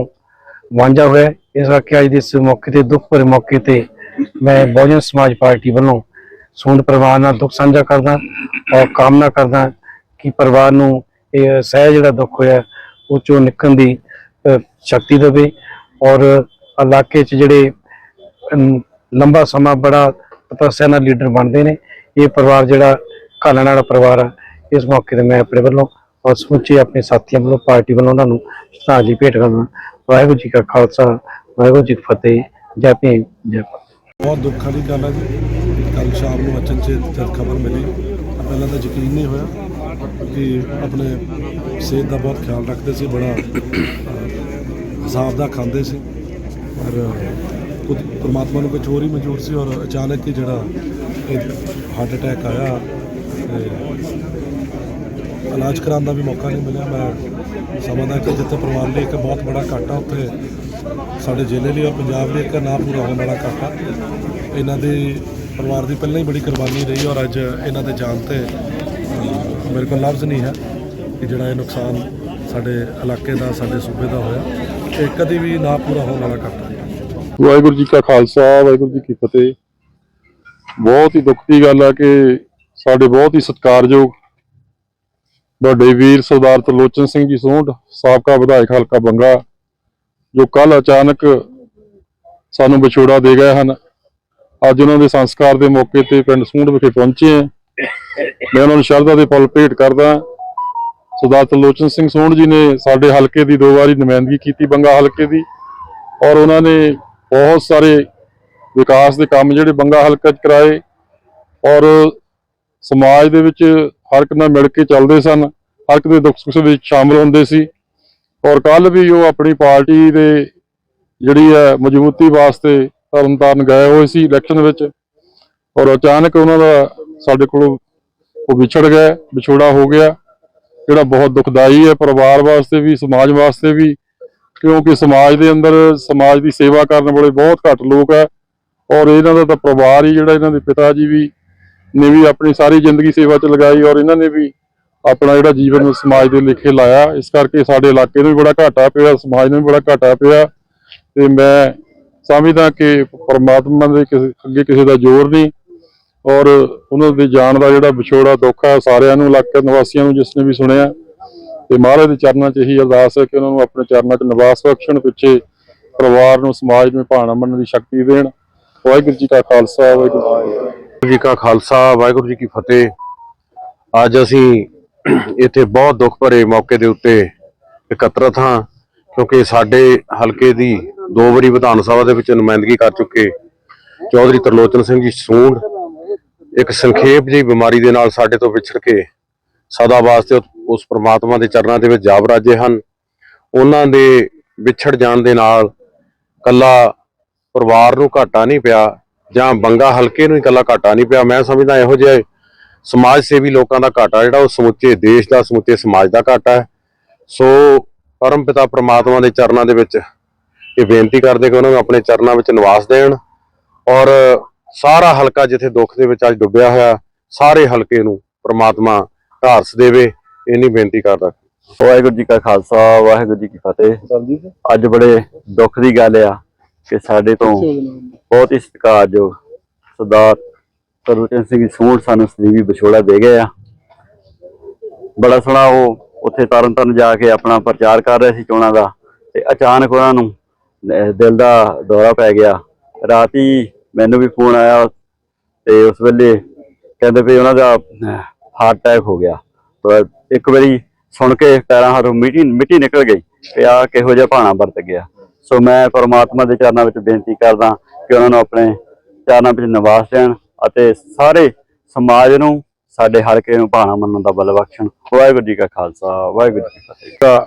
ਵਾਂਝਾ ਹੋਇਆ। ਇਸ ਕਰਕੇ ਅੱਜ ਦੇ ਇਸ ਮੌਕੇ ਤੇ, ਦੁੱਖ ਭਰੇ ਮੌਕੇ ਤੇ ਮੈਂ ਬਹੁਜਨ ਸਮਾਜ ਪਾਰਟੀ ਵੱਲੋਂ ਸੂੰਡ ਪਰਿਵਾਰ ਨਾਲ ਦੁੱਖ ਸਾਂਝਾ ਕਰਦਾ ਔਰ ਕਾਮਨਾ ਕਰਦਾ ਕਿ ਪਰਿਵਾਰ ਨੂੰ ਇਹ ਸਹਿ ਜਿਹੜਾ ਦੁੱਖ ਹੋਇਆ ਉਹ ਚੋਂ ਨਿਕਲਣ ਦੀ ਸ਼ਕਤੀ ਦੇਵੇ ਔਰ ਇਲਾਕੇ 'ਚ ਜਿਹੜੇ ਲੰਬਾ ਸਮਾਂ ਬੜਾ ਤਪੱਸਿਆ ਨਾਲ ਲੀਡਰ ਬਣਦੇ ਨੇ, ਇਹ ਪਰਿਵਾਰ ਜਿਹੜਾ ਘਾਲਣ ਵਾਲਾ ਪਰਿਵਾਰ ਆ, ਇਸ ਮੌਕੇ ਤੇ ਮੈਂ ਆਪਣੇ ਵੱਲੋਂ ਔਰ ਸਮੁੱਚੇ ਆਪਣੇ ਸਾਥੀਆਂ ਵੱਲੋਂ, ਪਾਰਟੀ ਵੱਲੋਂ ਉਹਨਾਂ ਨੂੰ ਸ਼ਰਧਾਂਜਲੀ ਭੇਟ ਕਰਦਾ ਵਾਹਿਗੁਰੂ ਜੀ ਕਾ ਖਾਲਸਾ, ਵਾਹਿਗੁਰੂ ਜੀ ਕੀ ਫਤਿਹ, ਜੈ ਭੀਮ, ਜੈ ਬਹੁਤ ਦੁੱਖ ਵਾਲੀ ਗੱਲ ਹੈ ਜੀ। ਸ਼ਾਮ ਨੂੰ ਅਚਨਚੇਤ ਜਦ ਖਬਰ ਮਿਲੀ। ਪਹਿਲਾਂ ਤਾਂ ਯਕੀਨ ਨਹੀਂ ਹੋਇਆ ਕਿ ਆਪਣੇ ਸਿਹਤ ਦਾ ਬਹੁਤ ਖਿਆਲ ਰੱਖਦੇ ਸੀ, ਬੜਾ ਹਿਸਾਬ ਦਾ ਖਾਂਦੇ ਸੀ। ਪਰ ਕੁਝ ਪਰਮਾਤਮਾ ਨੂੰ ਕੁਝ ਹੋਰ ਹੀ ਮਨਜ਼ੂਰ ਸੀ ਔਰ ਅਚਾਨਕ ਹੀ ਜਿਹੜਾ ਹਾਰਟ ਅਟੈਕ ਆਇਆ ਤੇ ਇਲਾਜ ਕਰਾਉਣ ਦਾ ਵੀ ਮੌਕਾ ਨਹੀਂ ਮਿਲਿਆ। ਮੈਂ ਸਮਝਦਾ ਕਿ ਜਿੱਥੇ ਪਰਿਵਾਰ ਲਈ ਇੱਕ ਬਹੁਤ ਬੜਾ ਘਾਟਾ, ਉੱਥੇ ਸਾਡੇ ਜ਼ਿਲ੍ਹੇ ਲਈ ਔਰ ਪੰਜਾਬ ਲਈ ਇੱਕ ਨਾ ਪੂਰਾ ਹੋਣ ਵਾਲਾ ਘਾਟਾ। ਇਹਨਾਂ ਦੇ ਪਰਿਵਾਰ ਦੀ ਪਹਿਲਾਂ ਹੀ ਬੜੀ ਕੁਰਬਾਨੀ ਰਹੀ ਔਰ ਅੱਜ ਇਹਨਾਂ ਦੇ ਜਾਨ ਤੇ ਮੇਰੇ ਕੋਲ ਲਫ਼ਜ਼ ਨਹੀਂ ਹੈ ਕਿ ਜਿਹੜਾ ਇਹ ਨੁਕਸਾਨ ਸਾਡੇ ਇਲਾਕੇ ਦਾ, ਸਾਡੇ ਸੂਬੇ ਦਾ ਹੋਇਆ। ਇਹ ਕਦੀ ਵੀ ਨਾ ਪੂਰਾ ਹੋਣ ਵਾਲਾ ਘਾਟਾ ਵਾਹਿਗੁਰੂ ਜੀ ਕਾ ਖਾਲਸਾ, ਵਾਹਿਗੁਰੂ ਜੀ ਕੀ ਫਤਿਹ। ਬਹੁਤ ਹੀ ਦੁੱਖ ਦੀ ਗੱਲ ਆ ਕਿ ਸਾਡੇ ਬਹੁਤ ਹੀ ਸਤਿਕਾਰਯੋਗ ਵੱਡੇ ਵੀਰ ਸਰਦਾਰ ਤਰਲੋਚਨ ਸਿੰਘ ਜੀ ਸੋਢ, ਸਾਬਕਾ ਵਿਧਾਇਕ ਹਲਕਾ ਬੰਗਾ, ਜੋ ਕੱਲ ਅਚਾਨਕ ਸਾਨੂੰ ਵਿਛੋੜਾ ਦੇ ਗਏ ਹਨ। ਅੱਜ ਉਹਨਾਂ ਦੇ ਸੰਸਕਾਰ ਦੇ ਮੌਕੇ ਤੇ ਪਿੰਡ ਸੂੰਢ ਵਿਖੇ ਪਹੁੰਚੇ ਹਾਂ। ਮੈਂ ਉਹਨਾਂ ਨੂੰ ਸ਼ਰਧਾ ਦੇ ਫੁੱਲ ਭੇਟ ਕਰਦਾ ਸਰਦਾਰ ਤਰਲੋਚਨ ਸਿੰਘ ਸੋਢ ਜੀ ਨੇ ਸਾਡੇ ਹਲਕੇ ਦੀ ਦੋ ਵਾਰੀ ਨੁਮਾਇੰਦਗੀ ਕੀਤੀ, ਬੰਗਾ ਹਲਕੇ ਦੀ। ਔਰ ਉਹਨਾਂ ਨੇ ਬਹੁਤ ਸਾਰੇ ਵਿਕਾਸ ਦੇ ਕੰਮ ਜਿਹੜੇ ਬੰਗਾ ਹਲਕਾ 'ਚ ਕਰਾਏ। ਔਰ ਸਮਾਜ ਦੇ ਵਿੱਚ ਹਰ ਇੱਕ ਨਾਲ ਮਿਲ ਕੇ ਚੱਲਦੇ ਸਨ। ਹਰ ਇੱਕ ਦੇ ਦੁੱਖ ਸੁੱਖ ਵਿੱਚ ਸ਼ਾਮਲ ਹੁੰਦੇ ਸੀ। ਔਰ ਕੱਲ ਵੀ ਉਹ ਆਪਣੀ ਪਾਰਟੀ ਦੇ ਜਿਹੜੀ ਹੈ ਮਜ਼ਬੂਤੀ ਵਾਸਤੇ ਤਰਨਤਾਰਨ ਗਏ ਹੋਏ ਸੀ ਇਲੈਕਸ਼ਨ ਵਿੱਚ ਔਰ ਅਚਾਨਕ ਉਹਨਾਂ ਦਾ ਸਾਡੇ ਕੋਲੋਂ ਉਹ ਵਿਛੜ ਗਏ ਵਿਛੋੜਾ ਹੋ ਗਿਆ, ਜਿਹੜਾ ਬਹੁਤ ਦੁਖਦਾਈ ਹੈ ਪਰਿਵਾਰ ਵਾਸਤੇ ਵੀ, ਸਮਾਜ ਵਾਸਤੇ ਵੀ, ਕਿਉਂਕਿ ਸਮਾਜ ਦੇ ਅੰਦਰ ਸਮਾਜ ਦੀ ਸੇਵਾ ਕਰਨ ਵਾਲੇ ਬਹੁਤ ਘੱਟ ਲੋਕ ਹੈ ਔਰ ਇਹਨਾਂ ਦਾ ਤਾਂ ਪਰਿਵਾਰ ਹੀ ਜਿਹੜਾ ਇਹਨਾਂ ਦੇ ਪਿਤਾ ਜੀ ਵੀ ਨੇ ਵੀ ਆਪਣੀ ਸਾਰੀ ਜ਼ਿੰਦਗੀ ਸੇਵਾ 'ਚ ਲਗਾਈ ਔਰ ਇਹਨਾਂ ਨੇ ਵੀ ਆਪਣਾ ਜਿਹੜਾ ਜੀਵਨ ਸਮਾਜ ਦੇ ਲਿਖੇ ਲਾਇਆ। ਇਸ ਕਰਕੇ ਸਾਡੇ ਇਲਾਕੇ ਨੂੰ ਵੀ ਬੜਾ ਘਾਟਾ ਪਿਆ, ਸਮਾਜ ਨੂੰ ਵੀ ਬੜਾ ਘਾਟਾ ਪਿਆ ਤੇ ਮੈਂ ਸਮਝਦਾ ਕਿ ਪਰਮਾਤਮਾ ਦੇ ਕਿਸੇ ਅੱਗੇ ਕਿਸੇ ਦਾ ਜ਼ੋਰ ਨਹੀਂ ਔਰ ਉਹਨਾਂ ਦੇ ਜਾਣ ਦਾ ਜਿਹੜਾ ਵਿਛੋੜਾ ਦੁੱਖ ਹੈ, ਸਾਰਿਆਂ ਨੂੰ, ਇਲਾਕੇ ਨਿਵਾਸੀਆਂ ਨੂੰ ਜਿਸ ਨੇ ਵੀ ਸੁਣਿਆ, ਤੇ ਮਹਾਰਾਜ ਦੇ ਚਰਨਾਂ 'ਚ ਇਹੀ ਅਰਦਾਸ ਹੈ ਕਿ ਉਹਨਾਂ ਨੂੰ ਆਪਣੇ ਚਰਨਾਂ 'ਚ ਨਿਵਾਸ ਬਖਸ਼ਣ, ਪਿੱਛੇ ਪਰਿਵਾਰ ਨੂੰ, ਸਮਾਜ ਨੂੰ ਭਾਣਾ ਮੰਨਣ ਦੀ ਸ਼ਕਤੀ ਦੇਣ। ਵਾਹਿਗੁਰੂ ਜੀ ਕਾ ਖਾਲਸਾ, ਵਾਹਿਗੁਰੂ ਵਾਹਿਗੁਰੂ ਜੀ ਕਾ ਖਾਲਸਾ, ਵਾਹਿਗੁਰੂ ਜੀ ਕੀ ਫਤਿਹ। ਅੱਜ ਅਸੀਂ ਇੱਥੇ ਬਹੁਤ ਦੁੱਖ ਭਰੇ ਮੌਕੇ ਦੇ ਉੱਤੇ ਇਕੱਤਰਤ ਹਾਂ, ਕਿਉਂਕਿ ਸਾਡੇ ਹਲਕੇ ਦੀ ਦੋ ਵਾਰੀ ਵਿਧਾਨ ਸਭਾ ਦੇ ਵਿੱਚ ਨੁਮਾਇੰਦਗੀ ਕਰ ਚੁੱਕੇ। ਚੌਧਰੀ ਤਰਲੋਚਨ ਸਿੰਘ ਜੀ ਸੂੰਡ, ਇੱਕ ਸੰਖੇਪ ਜਿਹੀ ਬਿਮਾਰੀ ਦੇ ਨਾਲ ਸਾਡੇ ਤੋਂ ਵਿਛੜ ਕੇ ਸਦਾ ਵਾਸਤੇ ਉਸ ਪ੍ਰਮਾਤਮਾ ਦੇ ਚਰਨਾਂ ਦੇ ਵਿੱਚ ਜਾਬ ਰਾਜੇ ਹਨ। ਉਹਨਾਂ ਦੇ ਵਿਛੜ ਜਾਣ ਦੇ ਨਾਲ ਕੱਲਾ ਪਰਿਵਾਰ ਨੂੰ ਘਾਟਾ ਨਹੀਂ ਪਿਆ, ਜਾਂ ਬੰਗਾ ਹਲਕੇ ਨੂੰ ਹੀ ਇਕੱਲਾ ਘਾਟਾ ਨਹੀਂ ਪਿਆ। ਮੈਂ ਸਮਝਦਾ ਇਹੋ ਜਿਹੇ ਸਮਾਜ ਸੇਵੀ ਲੋਕਾਂ ਦਾ ਘਾਟਾ ਜਿਹੜਾ ਉਹ ਸਮੁੱਚੇ ਦੇਸ਼ ਦਾ, ਸਮੁੱਚੇ ਸਮਾਜ ਦਾ ਘਾਟਾ ਹੈ। ਸੋ ਪਰਮ ਪਿਤਾ ਪ੍ਰਮਾਤਮਾ ਦੇ ਚਰਨਾਂ ਦੇ ਵਿੱਚ ਇਹ ਬੇਨਤੀ ਕਰਦੇ ਕਿ ਉਹਨਾਂ ਨੂੰ ਆਪਣੇ ਚਰਨਾਂ ਵਿੱਚ ਨਿਵਾਸ ਦੇਣ ਔਰ ਸਾਰਾ ਹਲਕਾ ਜਿੱਥੇ ਦੁੱਖ ਦੇ ਵਿੱਚ ਅੱਜ ਡੁੱਬਿਆ ਹੋਇਆ ਸਾਰੇ ਹਲਕੇ ਨੂੰ ਪ੍ਰਮਾਤਮਾ ਢਾਰਸ ਦੇਵੇ ਇੰਨੀ ਬੇਨਤੀ ਕਰਦਾ। ਵਾਹਿਗੁਰੂ ਜੀ ਕਾ ਖਾਲਸਾ ਵਾਹਿਗੁਰੂ ਜੀ ਕੀ ਫਤਿਹ। ਅੱਜ ਬੜੇ ਦੁੱਖ ਦੀ ਗੱਲ ਆ ਕਿ ਸਾਡੇ ਤੋਂ ਬਹੁਤ ਹੀ ਸਤਿਕਾਰਯੋਗ ਸਰਦਾਰ ਤਰੁਚਨ ਸਿੰਘ ਸੂੜ ਸਾਨੂੰ ਸਦੀਵੀ ਵਿਛੋੜਾ ਦੇ ਗਏ ਆ। ਬੜਾ ਸੋਹਣਾ ਉਹ ਉੱਥੇ ਤਰਨ ਤਾਰਨ ਜਾ ਕੇ ਆਪਣਾ ਪ੍ਰਚਾਰ ਕਰ ਰਹੇ ਸੀ ਚੋਣਾਂ ਦਾ ਤੇ ਅਚਾਨਕ ਉਹਨਾਂ ਨੂੰ ਦਿਲ ਦਾ ਦੌਰਾ ਪੈ ਗਿਆ। ਰਾਤ ਹੀ ਮੈਨੂੰ ਵੀ ਫੋਨ ਆਇਆ ਤੇ ਉਸ ਵੇਲੇ ਕਹਿੰਦੇ ਵੀ ਉਹਨਾਂ ਦਾ ਹਾਰਟ ਅਟੈਕ ਹੋ ਗਿਆ। ਤਾਂ ਇੱਕ ਵਾਰੀ ਸੁਣ ਕੇ ਪੈਰਾਂ ਹੱਥੋਂ ਮਿੱਟੀ ਮਿੱਟੀ ਨਿਕਲ ਗਈ ਕਿ ਆ ਕਿਹੋ ਜਿਹਾ ਭਾਣਾ ਵਰਤ ਗਿਆ। ਸੋ ਮੈਂ ਪਰਮਾਤਮਾ ਦੇ ਚਰਨਾਂ ਵਿੱਚ ਬੇਨਤੀ ਕਰਦਾ ਕਿ ਉਹਨਾਂ ਨੂੰ ਆਪਣੇ ਚਰਨਾਂ ਵਿੱਚ ਨਿਵਾਸ ਦੇਣ ਅਤੇ ਸਾਰੇ ਸਮਾਜ ਨੂੰ ਸਾਡੇ ਹਲਕੇ ਨੂੰ ਭਾਣਾ ਮੰਨਣ ਦਾ ਬਲ ਬਖਸ਼ਣ। ਵਾਹਿਗੁਰੂ ਜੀ ਕਾ ਖਾਲਸਾ, ਵਾਹਿਗੁਰੂ ਜੀ ਕੀ ਫਤਿਹ।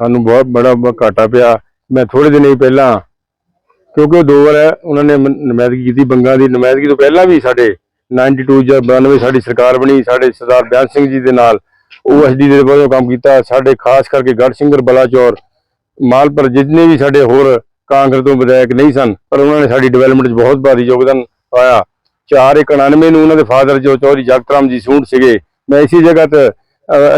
ਸਾਨੂੰ ਬਹੁਤ ਬੜਾ ਘਾਟਾ ਪਿਆ। ਮੈਂ ਥੋੜੇ ਦਿਨ ਹੀ ਪਹਿਲਾਂ, ਕਿਉਂਕਿ ਉਹ ਦੋ ਵਾਰ ਉਹਨਾਂ ਨੇ ਮ- ਨੁਮਾਇੰਦਗੀ ਕੀਤੀ ਬੰਗਾਂ ਦੀ। ਨੁਮਾਇੰਦਗੀ ਤੋਂ ਪਹਿਲਾਂ ਵੀ ਸਾਡੇ 92 ਜਾਂ 92 ਸਾਡੀ ਸਰਕਾਰ ਬਣੀ, ਸਾਡੇ ਸਰਦਾਰ ਬਿਆਨ ਸਿੰਘ ਜੀ ਦੇ ਨਾਲ ਓਐਸਡੀ ਦੇ ਵੱਲੋਂ ਕੰਮ ਕੀਤਾ। ਸਾਡੇ ਖਾਸ ਕਰਕੇ ਗੜਸਿੰਗਰ ਬਲਾਚੌਰ, ਮਾਲਪੁਰ ਜਿੰਨੇ ਵੀ ਸਾਡੇ ਹੋਰ ਕਾਂਗਰਸ ਤੋਂ ਵਿਧਾਇਕ ਨਹੀਂ ਸਨ, ਪਰ ਉਹਨਾਂ ਨੇ ਸਾਡੀ ਡਿਵੈਲਪਮੈਂਟ 'ਚ ਬਹੁਤ ਭਾਰੀ ਯੋਗਦਾਨ ਪਾਇਆ। 499 ਨੂੰ ਉਹਨਾਂ ਦੇ ਫਾਦਰ ਜੋ ਚੌਧਰੀ ਜਗਤ ਰਾਮ ਜੀ ਸੂਟ ਸੀਗੇ। ਮੈਂ ਇਸੇ ਜਗ੍ਹਾ ਤੇ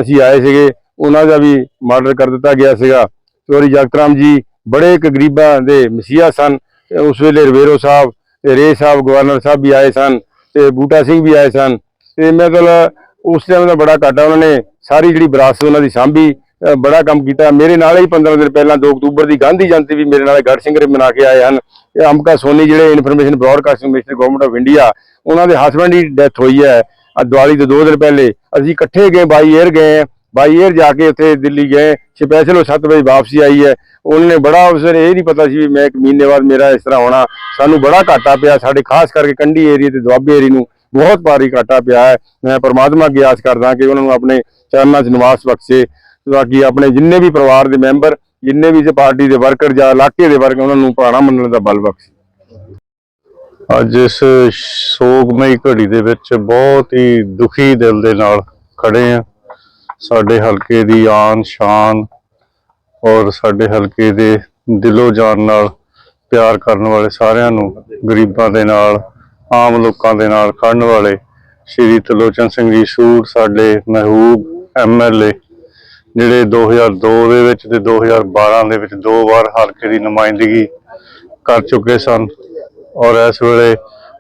ਅਸੀਂ ਆਏ ਸੀਗੇ। ਉਹਨਾਂ ਦਾ ਵੀ ਮਰਡਰ ਕਰ ਦਿੱਤਾ ਗਿਆ ਸੀਗਾ। ਚੌਧਰੀ ਜਗਤ ਰਾਮ ਜੀ ਬੜੇ ਇੱਕ ਗਰੀਬਾਂ ਦੇ ਮਸੀਹਾ ਸਨ ਉਸ ਵੇਲੇ ਰਵੇਰੋ ਸਾਹਿਬ ਤੇ ਰੇ ਸਾਹਿਬ, ਗਵਰਨਰ ਸਾਹਿਬ ਵੀ ਆਏ ਸਨ, ਤੇ ਬੂਟਾ ਸਿੰਘ ਵੀ ਆਏ ਸਨ। ਤੇ ਮੈਂ ਮਤਲਬ ਉਸ ਟਾਈਮ ਦਾ ਬੜਾ ਘਾਟਾ ਉਹਨਾਂ ਨੇ ਸਾਰੀ ਜਿਹੜੀ ਵਿਰਾਸਤ ਉਹਨਾਂ ਦੀ ਸਾਂਭੀ ਬੜਾ ਕੰਮ ਕੀਤਾ। ਮੇਰੇ ਨਾਲ ਹੀ 15 ਦਿਨ ਪਹਿਲਾਂ 2 ਅਕਤੂਬਰ ਦੀ ਗਾਂਧੀ ਜਯੰਤੀ ਵੀ ਮੇਰੇ ਨਾਲ ਗੜ ਸਿੰਘ ਮਨਾ ਕੇ ਆਏ ਹਨ। ਤੇ ਅੰਮਕਾ ਸੋਨੀ ਜਿਹੜੇ information broadcasting minister government of India ਉਹਨਾਂ ਦੇ ਹਸਬੰਡ ਦੀ ਡੈਥ ਹੋਈ ਹੈ। ਦਿਵਾਲੀ ਦੀਵਾਲੀ ਤੋਂ 2 ਦਿਨ ਪਹਿਲੇ ਅਸੀਂ ਇਕੱਠੇ ਗਏ, ਬਾਈ 에ਅਰ ਗਏ। ਬਾਈ 에ਅਰ ਜਾ ਕੇ ਉੱਥੇ ਦਿੱਲੀ ਗਏ, ਸਪੈਸ਼ਲ ਉਹ 7 ਵਜੇ ਵਾਪਸੀ ਆਈ ਹੈ। ਉਹਨਾਂ ਨੇ ਬੜਾ ਅਫਸਰ ਇਹ ਨਹੀਂ ਪਤਾ ਸੀ ਵੀ ਮੈਂ ਇੱਕ ਮਹੀਨੇ ਬਾਅਦ ਮੇਰਾ ਇਸ ਤਰ੍ਹਾਂ ਹੋਣਾ। ਸਾਨੂੰ ਬੜਾ ਘਾਟਾ ਪਿਆ, ਸਾਡੇ ਖਾਸ ਕਰਕੇ ਕੰਢੀ ਏਰੀਆ ਤੇ ਦੁਆਬੇ ਏਰੀਆ ਨੂੰ ਬਹੁਤ ਭਾਰੀ ਘਾਟਾ ਪਿਆ ਹੈ। ਮੈਂ ਪਰਮਾਤਮਾ ਅੱਗੇ ਆਸ ਕਰਦਾ ਕਿ ਉਹਨਾਂ ਨੂੰ ਆਪਣੇ ਚਰਨਾਂ 'ਚ ਨਿਵਾਸ ਬਖਸ਼ੇ ਤਾਂ ਕਿ ਆਪਣੇ ਜਿੰਨੇ ਵੀ ਪਰਿਵਾਰ ਦੇ ਮੈਂਬਰ, ਜਿੰਨੇ ਵੀ ਇਸ ਪਾਰਟੀ ਦੇ ਵਰਕਰ ਜਾਂ ਇਲਾਕੇ ਦੇ ਵਰਕਰ, ਉਹਨਾਂ ਨੂੰ ਭਾਣਾ ਮੰਨਣ ਦਾ ਬਲ ਬਖਸ਼ੇ। ਅੱਜ ਇਸ ਸੋਗਮਈ ਘੜੀ ਦੇ ਵਿੱਚ ਬਹੁਤ ਹੀ ਦੁਖੀ ਦਿਲ ਦੇ ਨਾਲ ਖੜੇ ਆ ਸਾਡੇ ਹਲਕੇ ਦੀ ਆਨ ਸ਼ਾਨ ਔਰ ਸਾਡੇ ਹਲਕੇ ਦੇ ਦਿਲੋਂ ਜਾਨ ਨਾਲ ਪਿਆਰ ਕਰਨ ਵਾਲੇ ਸਾਰਿਆਂ ਨੂੰ, ਗਰੀਬਾਂ ਦੇ ਨਾਲ, ਆਮ ਲੋਕਾਂ ਦੇ ਨਾਲ ਖੜਨ ਵਾਲੇ ਸ਼੍ਰੀ ਤਲੋਚਨ ਸਿੰਘ ਜੀ ਸੂਰ, ਸਾਡੇ ਮਹਿਬੂਬ ਐਮਐਲਏ ਜਿਹੜੇ 2002 ਦੇ ਵਿੱਚ ਤੇ 2012 ਦੇ ਵਿੱਚ ਦੋ ਵਾਰ ਹਲਕੇ ਦੀ ਨੁਮਾਇੰਦਗੀ ਕਰ ਚੁੱਕੇ ਸਨ ਔਰ ਇਸ ਵੇਲੇ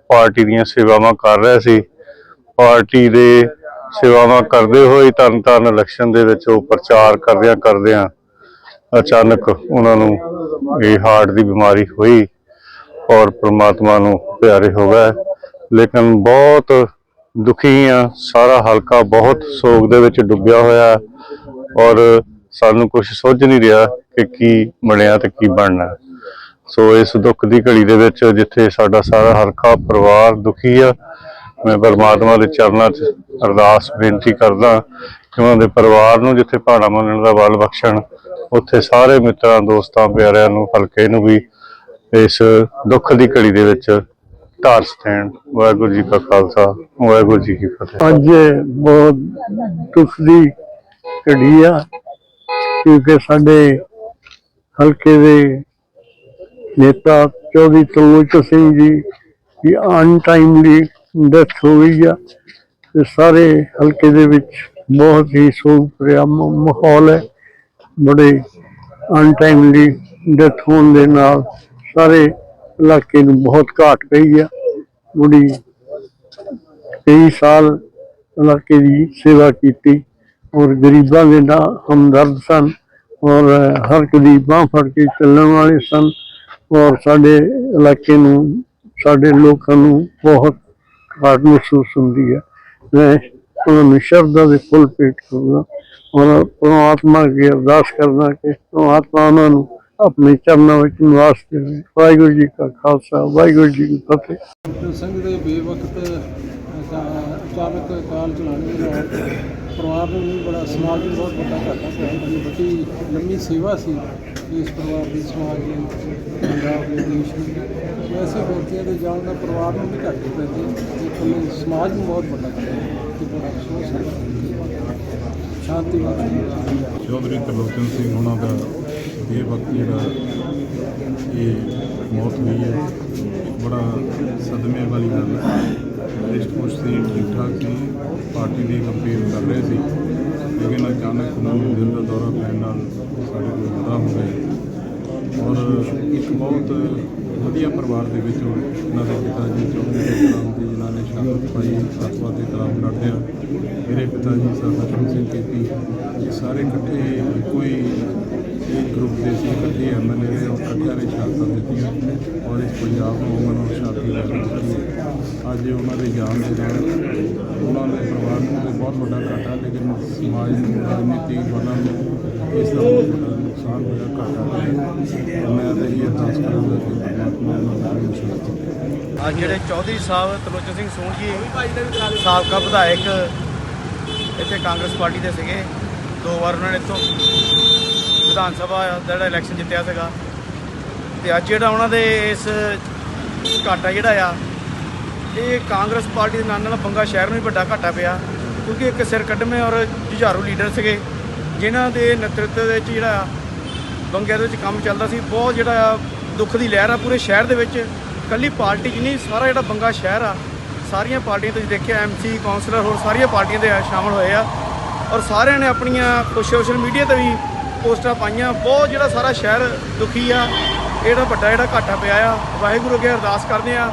ਪਾਰਟੀ ਦੀਆਂ ਸੇਵਾਵਾਂ ਕਰ ਰਹੇ ਸੀ। ਪਾਰਟੀ ਦੇ ਸੇਵਾਵਾਂ ਕਰਦੇ ਹੋਏ ਤਰਨ ਤਾਰਨ ਇਲੈਕਸ਼ਨ ਦੇ ਵਿੱਚ ਉਹ ਪ੍ਰਚਾਰ ਕਰਦਿਆਂ ਕਰਦਿਆਂ ਅਚਾਨਕ ਉਹਨਾਂ ਨੂੰ ਇਹ ਹਾਰਟ ਦੀ ਬਿਮਾਰੀ ਹੋਈ ਔਰ ਪ੍ਰਮਾਤਮਾ ਨੂੰ ਪਿਆਰੇ ਹੋ ਗਏ। ਲੇਕਿਨ ਬਹੁਤ ਦੁਖੀ ਆ, ਸਾਰਾ ਹਲਕਾ ਬਹੁਤ ਸੋਗ ਦੇ ਵਿੱਚ ਡੁੱਬਿਆ ਹੋਇਆ ਔਰ ਸਾਨੂੰ ਕੁਝ ਸੋਝ ਨਹੀਂ ਰਿਹਾ ਕਿ ਕੀ ਬਣਿਆ ਤੇ ਕੀ ਬਣਨਾ। ਸੋ ਇਸ ਦੁੱਖ ਦੀ ਘੜੀ ਦੇ ਵਿੱਚ ਜਿੱਥੇ ਸਾਡਾ ਸਾਰਾ ਹਲਕਾ, ਪਰਿਵਾਰ ਦੁਖੀ ਆ ਮੈਂ ਪਰਮਾਤਮਾ ਦੇ ਚਰਨਾਂ 'ਚ ਅਰਦਾਸ ਬੇਨਤੀ ਕਰਦਾ ਕਿ ਉਹਨਾਂ ਦੇ ਪਰਿਵਾਰ ਨੂੰ ਜਿੱਥੇ ਭਾਣਾ ਮੰਨਣ ਦਾ ਬਲ ਬਖਸ਼ਣ, ਉੱਥੇ ਸਾਰੇ ਮਿੱਤਰਾਂ, ਦੋਸਤਾਂ, ਪਿਆਰਿਆਂ ਨੂੰ, ਹਲਕੇ ਨੂੰ ਵੀ ਇਸ ਦੁੱਖ ਦੀ ਘੜੀ ਦੇ ਵਿੱਚ ਧਾਰਸ ਦੇਣ ਵਾਹਿਗੁਰੂ ਜੀ ਕਾ ਖਾਲਸਾ, ਵਾਹਿਗੁਰੂ ਜੀ ਕੀ ਫਤਿਹ। ਅੱਜ ਬਹੁਤ ਦੁੱਖ ਦੀ ਘੜੀ ਆ, ਕਿਉਂਕਿ ਸਾਡੇ ਹਲਕੇ ਦੇ ਨੇਤਾ ਚੌਧਰੀ ਤਲੋਚਨ ਸਿੰਘ ਜੀ ਦੀ ਅਨਟਾਈਮਲੀ ਡੈਥ ਹੋ ਗਈ ਆ ਤੇ ਸਾਰੇ ਹਲਕੇ ਦੇ ਵਿੱਚ ਬਹੁਤ ਹੀ ਸੋਗ ਭਰਿਆ ਮਾਹੌਲ ਹੈ। ਬੜੇ ਅਨਟਾਈਮਲੀ ਡੈਥ ਹੋਣ ਦੇ ਨਾਲ ਸਾਰੇ ਇਲਾਕੇ ਨੂੰ ਬਹੁਤ ਘਾਟ ਪਈ ਆ। ਬੜੀ ਕਈ ਸਾਲ ਇਲਾਕੇ ਦੀ ਸੇਵਾ ਕੀਤੀ ਔਰ ਗਰੀਬਾਂ ਦੇ ਨਾਲ ਹਮਦਰਦ ਸਨ ਔਰ ਹਰ ਇੱਕ ਦੀ ਬਾਂਹ ਫੜ ਕੇ ਚੱਲਣ ਵਾਲੇ ਸਨ ਔਰ ਸਾਡੇ ਇਲਾਕੇ ਨੂੰ, ਸਾਡੇ ਲੋਕਾਂ ਨੂੰ ਬਹੁਤ ਘਾਟ ਮਹਿਸੂਸ ਹੁੰਦੀ ਹੈ। ਮੈਂ ਉਹਨਾਂ ਨੂੰ ਦੇ ਫੁੱਲ ਪੇਟ ਕਰਦਾ ਔਰ ਪਰਮਾਤਮਾ ਅੱਗੇ ਅਰਦਾਸ ਕਰਨਾ ਕਿ ਪਰਮਾਤਮਾ ਉਹਨਾਂ ਨੂੰ ਆਪਣੇ ਚਰਨਾਂ ਵਿੱਚ ਨਿਵਾਸ ਦੇਵੇ। ਵਾਹਿਗੁਰੂ ਜੀ ਕਾ ਖਾਲਸਾ, ਵਾਹਿਗੁਰੂ ਜੀ ਕੀ ਫਤਿਹ। ਡਾਕਟਰ ਦੇ ਬੇਵਕਤ ਅਚਾਨਕ ਕਾਲ ਚਲਾਣੇ ਨਾਲ ਪਰਿਵਾਰ ਨੂੰ ਵੀ ਬੜਾ, ਸਮਾਜ ਨੂੰ ਬਹੁਤ ਵੱਡਾ ਘਾਟਾ ਪਿਆ। ਬੜੀ ਲੰਮੀ ਸੇਵਾ ਸੀ ਇਸ ਪਰਿਵਾਰ ਦੀ, ਸਮਾਜ ਦੀ, ਪੰਜਾਬ ਦੇ, ਦੇਸ਼ ਦੀ। ਐਸੇ ਵਿਅਕਤੀਆਂ ਦੇ ਜਾਣ ਦਾ ਪਰਿਵਾਰ ਨੂੰ ਵੀ ਘਾਟੇ ਪੈਂਦੇ ਤੇ ਇਕੱਲੇ ਸਮਾਜ ਨੂੰ ਬਹੁਤ ਵੱਡਾ ਘਾਟਾ ਤੇ ਬੜਾ ਅਫਸੋਸ ਹੈ। ਸ਼ਾਂਤੀ ਬਖਸ਼ੀ ਚੌਧਰੀ ਤਰਲੋਚਨ ਸਿੰਘ ਉਹਨਾਂ ਦਾ ਇਹ ਵਕਤ ਜਿਹੜਾ ਇਹ ਮੌਤ ਹੋਈ ਹੈ, ਬੜਾ ਸਦਮੇ ਵਾਲੀ ਗੱਲ ਹੈ। ਰਿਸ਼ਟ ਪੁਸ਼ ਸੀ ਠੀਕ ਠਾਕ ਸੀ। ਪਾਰਟੀ ਦੀ ਕੰਪੇਨ ਕਰ ਰਹੇ ਸੀ। ਲੇਕਿਨ ਅਚਾਨਕ ਉਹਨਾਂ ਨੂੰ ਦਿਲ ਦਾ ਦੌਰਾ ਪੈਣ ਨਾਲ ਸਾਡੇ ਕੋਲ ਜੁਦਾ ਹੋ ਗਏ। ਔਰ ਇੱਕ ਬਹੁਤ ਵਧੀਆ ਪਰਿਵਾਰ ਦੇ ਵਿੱਚ ਇਹਨਾਂ ਦੇ ਪਿਤਾ ਜੀ ਚੌਧਰੀ ਜਗਰਾਮ ਜੀ ਜਿਨ੍ਹਾਂ ਨੇ ਸ਼ਹਾਦਤ ਪਾਈ ਸਤਵਾ ਦੇ ਖਿਲਾਫ ਲੜਦਿਆਂ ਮੇਰੇ ਪਿਤਾ ਜੀ ਸਰਦਾਰ ਸਿੰਘ ਕੇਪੀ ਇਹ ਸਾਰੇ ਇਕੱਠੇ ਇੱਕੋ ਹੀ ਇੱਕ ਗਰੁੱਪ ਦੇ ਸੀ, ਇਕੱਠੇ ਐਮਐਲਏ ਨੇ ਉਹ ਇਕੱਠਿਆਂ ਨੇ ਸ਼ਹਾਦਤਾਂ ਦਿੱਤੀਆਂ ਔਰ ਇਸ ਪੰਜਾਬ ਨੂੰ ਅਮਨ ਔਰ ਸ਼ਾਂਤੀ ਲੈ ਦਿੱਤੀ ਅੱਜ ਉਹਨਾਂ ਦੇ ਜਾਣ ਦੇ ਨਾਲ ਉਹਨਾਂ ਦੇ ਪਰਿਵਾਰ ਨੂੰ ਤੇ ਬਹੁਤ ਵੱਡਾ ਘਾਟਾ, ਲੇਕਿਨ ਸਮਾਜ ਨੂੰ ਰਾਜਨੀਤਿਕ ਬਲਾਂ ਨੂੰ ਇਸ ਦਾ ਬਹੁਤ ਨੁਕਸਾਨ ਹੋਇਆ, ਘਾਟਾ ਮੈਂ ਤਾਂ ਇਹ ਅਰਦਾਸ ਕਰਾਂਗਾ ਕਿ ਪਰਮਾਤਮਾ ਉਹਨਾਂ ਨੂੰ ਸ਼ਾਂਤੀ ਅੱਜ ਜਿਹੜੇ ਚੌਧਰੀ ਸਾਹਿਬ ਤਰਲੋਚਨ ਸਿੰਘ ਸੂਣ ਜੀ, ਸਾਬਕਾ ਵਿਧਾਇਕ ਇੱਥੇ ਕਾਂਗਰਸ ਪਾਰਟੀ ਦੇ ਸੀਗੇ, ਦੋ ਵਾਰ ਉਹਨਾਂ ਨੇ ਇੱਥੋਂ ਵਿਧਾਨ ਸਭਾ ਦਾ ਜਿਹੜਾ ਇਲੈਕਸ਼ਨ ਜਿੱਤਿਆ ਸੀਗਾ। ਤੇ ਅੱਜ ਜਿਹੜਾ ਉਹਨਾਂ ਦੇ ਇਸ ਘਾਟਾ ਜਿਹੜਾ ਆ, ਇਹ ਕਾਂਗਰਸ ਪਾਰਟੀ ਦੇ ਨਾਲ ਨਾਲ ਬੰਗਾ ਸ਼ਹਿਰ ਨੂੰ ਵੀ ਵੱਡਾ ਘਾਟਾ ਪਿਆ, ਕਿਉਂਕਿ ਇੱਕ ਸਿਰ ਕੱਢਵੇਂ ਔਰ ਜੁਝਾਰੂ ਲੀਡਰ ਸੀਗੇ, ਜਿਨ੍ਹਾਂ ਦੇ ਨੇਤਰਤਵ ਵਿੱਚ ਜਿਹੜਾ ਆ, ਬੰਗਿਆਂ ਦੇ ਵਿੱਚ ਕੰਮ ਚੱਲਦਾ ਸੀ। ਬਹੁਤ ਜਿਹੜਾ ਆ, ਦੁੱਖ ਦੀ ਲਹਿਰ ਆ ਪੂਰੇ ਸ਼ਹਿਰ ਦੇ ਵਿੱਚ। ਕੱਲੀ ਪਾਰਟੀ 'ਚ ਸਾਰਾ ਜਿਹੜਾ ਬੰਗਾ ਸ਼ਹਿਰ ਆ, ਸਾਰੀਆਂ ਪਾਰਟੀਆਂ ਤੁਸੀਂ ਦੇਖਿਆ ਐਮਸੀ ਕਾਉਂਸਲਰ ਹੋਰ ਸਾਰੀਆਂ ਪਾਰਟੀਆਂ ਦੇ ਸ਼ਾਮਲ ਹੋਏ ਆ। ਔਰ ਸਾਰਿਆਂ ਨੇ ਆਪਣੀਆਂ ਸੋਸ਼ਲ ਮੀਡੀਆ ਤੇ ਵੀ ਪੋਸਟਾਂ ਪਾਈਆਂ। ਬਹੁਤ ਜਿਹੜਾ ਸਾਰਾ ਸ਼ਹਿਰ ਦੁਖੀ ਆ। ਇਹ ਜਿਹੜਾ ਵੱਡਾ ਜਿਹੜਾ ਘਾਟਾ ਪਿਆ ਆ, ਵਾਹਿਗੁਰੂ ਅੱਗੇ ਅਰਦਾਸ ਕਰਦੇ ਆ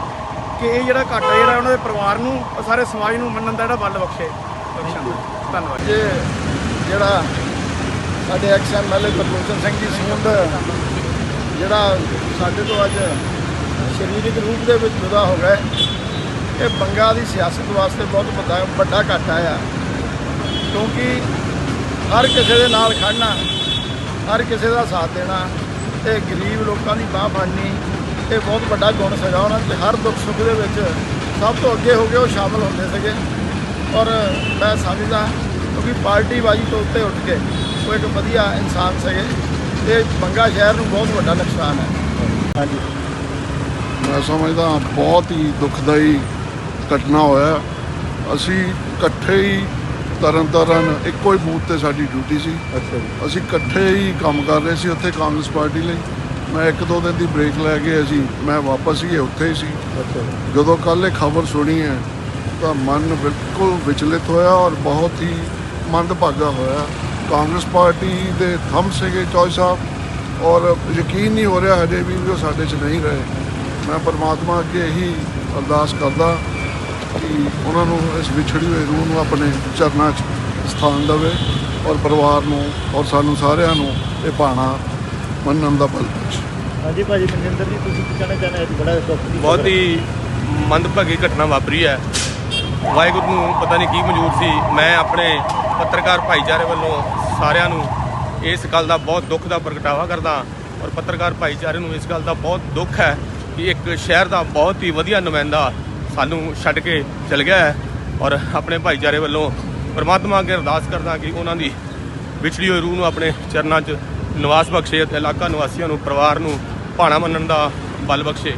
ਕਿ ਇਹ ਜਿਹੜਾ ਘਾਟਾ ਜਿਹੜਾ ਉਹਨਾਂ ਦੇ ਪਰਿਵਾਰ ਨੂੰ ਔਰ ਸਾਰੇ ਸਮਾਜ ਨੂੰ ਮੰਨਣ ਦਾ ਜਿਹੜਾ ਬਲ ਬਖਸ਼ੇ। ਧੰਨਵਾਦ। ਜੇ ਜਿਹੜਾ ਸਾਡੇ ਐਕਸ ਐਮਐਲਏ ਤਰਲੋਚਨ ਸਿੰਘ ਜੀ ਸੂੰਦ ਜਿਹੜਾ ਸਾਡੇ ਤੋਂ ਅੱਜ ਸਰੀਰਕ ਰੂਪ ਦੇ ਵਿੱਚ ਜੁਦਾ ਹੋ ਗਏ ਇਹ ਬੰਗਾ ਦੀ ਸਿਆਸਤ ਵਾਸਤੇ ਬਹੁਤ ਵੱਡਾ ਵੱਡਾ ਘਾਟਾ ਆ। ਕਿਉਂਕਿ ਹਰ ਕਿਸੇ ਦੇ ਨਾਲ ਖੜਨਾ ਹਰ ਕਿਸੇ ਦਾ ਸਾਥ ਦੇਣਾ। ਤੇ ਗਰੀਬ ਲੋਕਾਂ ਦੀ ਬਾਹ ਫੜਨੀ, ਇਹ ਬਹੁਤ ਵੱਡਾ ਗੁਣ ਸੀਗਾ ਉਹਨਾਂ ਦੇ ਹਰ ਦੁੱਖ ਸੁੱਖ ਦੇ ਵਿੱਚ ਸਭ ਤੋਂ ਅੱਗੇ ਹੋ ਕੇ ਉਹ ਸ਼ਾਮਲ ਹੁੰਦੇ ਸੀਗੇ। ਔਰ ਮੈਂ ਸਮਝਦਾ ਕਿਉਂਕਿ ਪਾਰਟੀ ਬਾਜੀ ਤੋਂ ਉੱਤੇ ਉੱਠ ਕੇ ਉਹ ਇੱਕ ਵਧੀਆ ਇਨਸਾਨ ਸੀਗੇ। ਤੇ ਬੰਗਾ ਸ਼ਹਿਰ ਨੂੰ ਬਹੁਤ ਵੱਡਾ ਨੁਕਸਾਨ ਹੈ। ਹਾਂਜੀ। ਮੈਂ ਸਮਝਦਾ ਬਹੁਤ ਹੀ ਦੁਖਦਾਈ ਘਟਨਾ ਹੋਇਆ। ਅਸੀਂ ਇਕੱਠੇ ਹੀ ਤਰਨ ਤਾਰਨ ਇੱਕੋ ਹੀ ਬੂਥ ਤੇ ਸਾਡੀ ਡਿਊਟੀ ਸੀ। ਅਸੀਂ ਇਕੱਠੇ ਹੀ ਕੰਮ ਕਰ ਰਹੇ ਸੀ ਉੱਥੇ ਕਾਂਗਰਸ ਪਾਰਟੀ ਲਈ। ਮੈਂ ਇੱਕ ਦੋ ਦਿਨ ਦੀ ਬ੍ਰੇਕ ਲੈ ਕੇ ਅਸੀਂ ਮੈਂ ਵਾਪਸ ਹੀ ਉੱਥੇ ਹੀ ਸੀ। ਜਦੋਂ ਕੱਲ ਇਹ ਖਬਰ ਸੁਣੀ ਹੈ ਤਾਂ ਮਨ ਬਿਲਕੁਲ ਵਿਚਲਿਤ ਹੋਇਆ ਔਰ ਬਹੁਤ ਹੀ ਮੰਦਭਾਗਾ ਹੋਇਆ। ਕਾਂਗਰਸ ਪਾਰਟੀ ਦੇ ਥੰਮ ਸੀਗੇ ਚੌਈ ਸਾਹਿਬ ਔਰ ਯਕੀਨ ਨਹੀਂ ਹੋ ਰਿਹਾ ਹਜੇ ਵੀ ਉਹ ਸਾਡੇ 'ਚ ਨਹੀਂ ਰਹੇ। ਮੈਂ ਪਰਮਾਤਮਾ ਅੱਗੇ ਇਹੀ ਅਰਦਾਸ ਕਰਦਾ ਉਹਨਾਂ ਨੂੰ ਇਸ ਵਿਛੜੀ ਹੋਈ ਰੂਹ ਨੂੰ ਆਪਣੇ ਚਰਨਾਂ 'ਚ ਸਥਾਨ ਦੇਵੇ ਔਰ ਪਰਿਵਾਰ ਨੂੰ ਔਰ ਸਾਨੂੰ ਸਾਰਿਆਂ ਨੂੰ ਇਹ ਭਾਣਾ ਮੰਨਣ ਦਾ ਬਲ ਬਖਸ਼ੇ ਹਾਂਜੀ ਭਾਜੀ ਮਨਿੰਦਰ ਜੀ ਤੁਸੀਂ ਕੀ ਕਹਿਣਾ ਚਾਹੁੰਦੇ ਅੱਜ ਬੜਾ ਦੁੱਖ ਦੀ ਬਹੁਤ ਹੀ। ਮੰਦਭਾਗੀ ਘਟਨਾ ਵਾਪਰੀ ਹੈ। ਵਾਹਿਗੁਰੂ ਨੂੰ ਪਤਾ ਨਹੀਂ ਕੀ ਮਨਜ਼ੂਰ ਸੀ। ਮੈਂ ਆਪਣੇ ਪੱਤਰਕਾਰ ਭਾਈਚਾਰੇ ਵੱਲੋਂ ਸਾਰਿਆਂ ਨੂੰ ਇਸ ਗੱਲ ਦਾ ਬਹੁਤ ਦੁੱਖ ਦਾ ਪ੍ਰਗਟਾਵਾ ਕਰਦਾ ਔਰ ਪੱਤਰਕਾਰ ਭਾਈਚਾਰੇ ਨੂੰ ਇਸ ਗੱਲ ਦਾ ਬਹੁਤ ਦੁੱਖ ਹੈ ਕਿ ਇੱਕ ਸ਼ਹਿਰ ਦਾ ਬਹੁਤ ਹੀ ਵਧੀਆ ਨੁਮਾਇੰਦਾ ਸਾਨੂੰ ਛੱਡ ਕੇ ਚਲ ਗਿਆ ਹੈ ਔਰ ਆਪਣੇ ਭਾਈਚਾਰੇ ਵੱਲੋਂ ਪਰਮਾਤਮਾ ਅੱਗੇ ਅਰਦਾਸ ਕਰਦਾ ਕਿ ਉਹਨਾਂ ਦੀ ਵਿਛੜੀ ਹੋਈ ਰੂਹ ਨੂੰ ਆਪਣੇ ਚਰਨਾਂ 'ਚ ਨਿਵਾਸ ਬਖਸ਼ੇ ਅਤੇ ਇਲਾਕਾ ਨਿਵਾਸੀਆਂ ਨੂੰ, ਪਰਿਵਾਰ ਨੂੰ ਭਾਣਾ ਮੰਨਣ ਦਾ ਬਲ ਬਖਸ਼ੇ।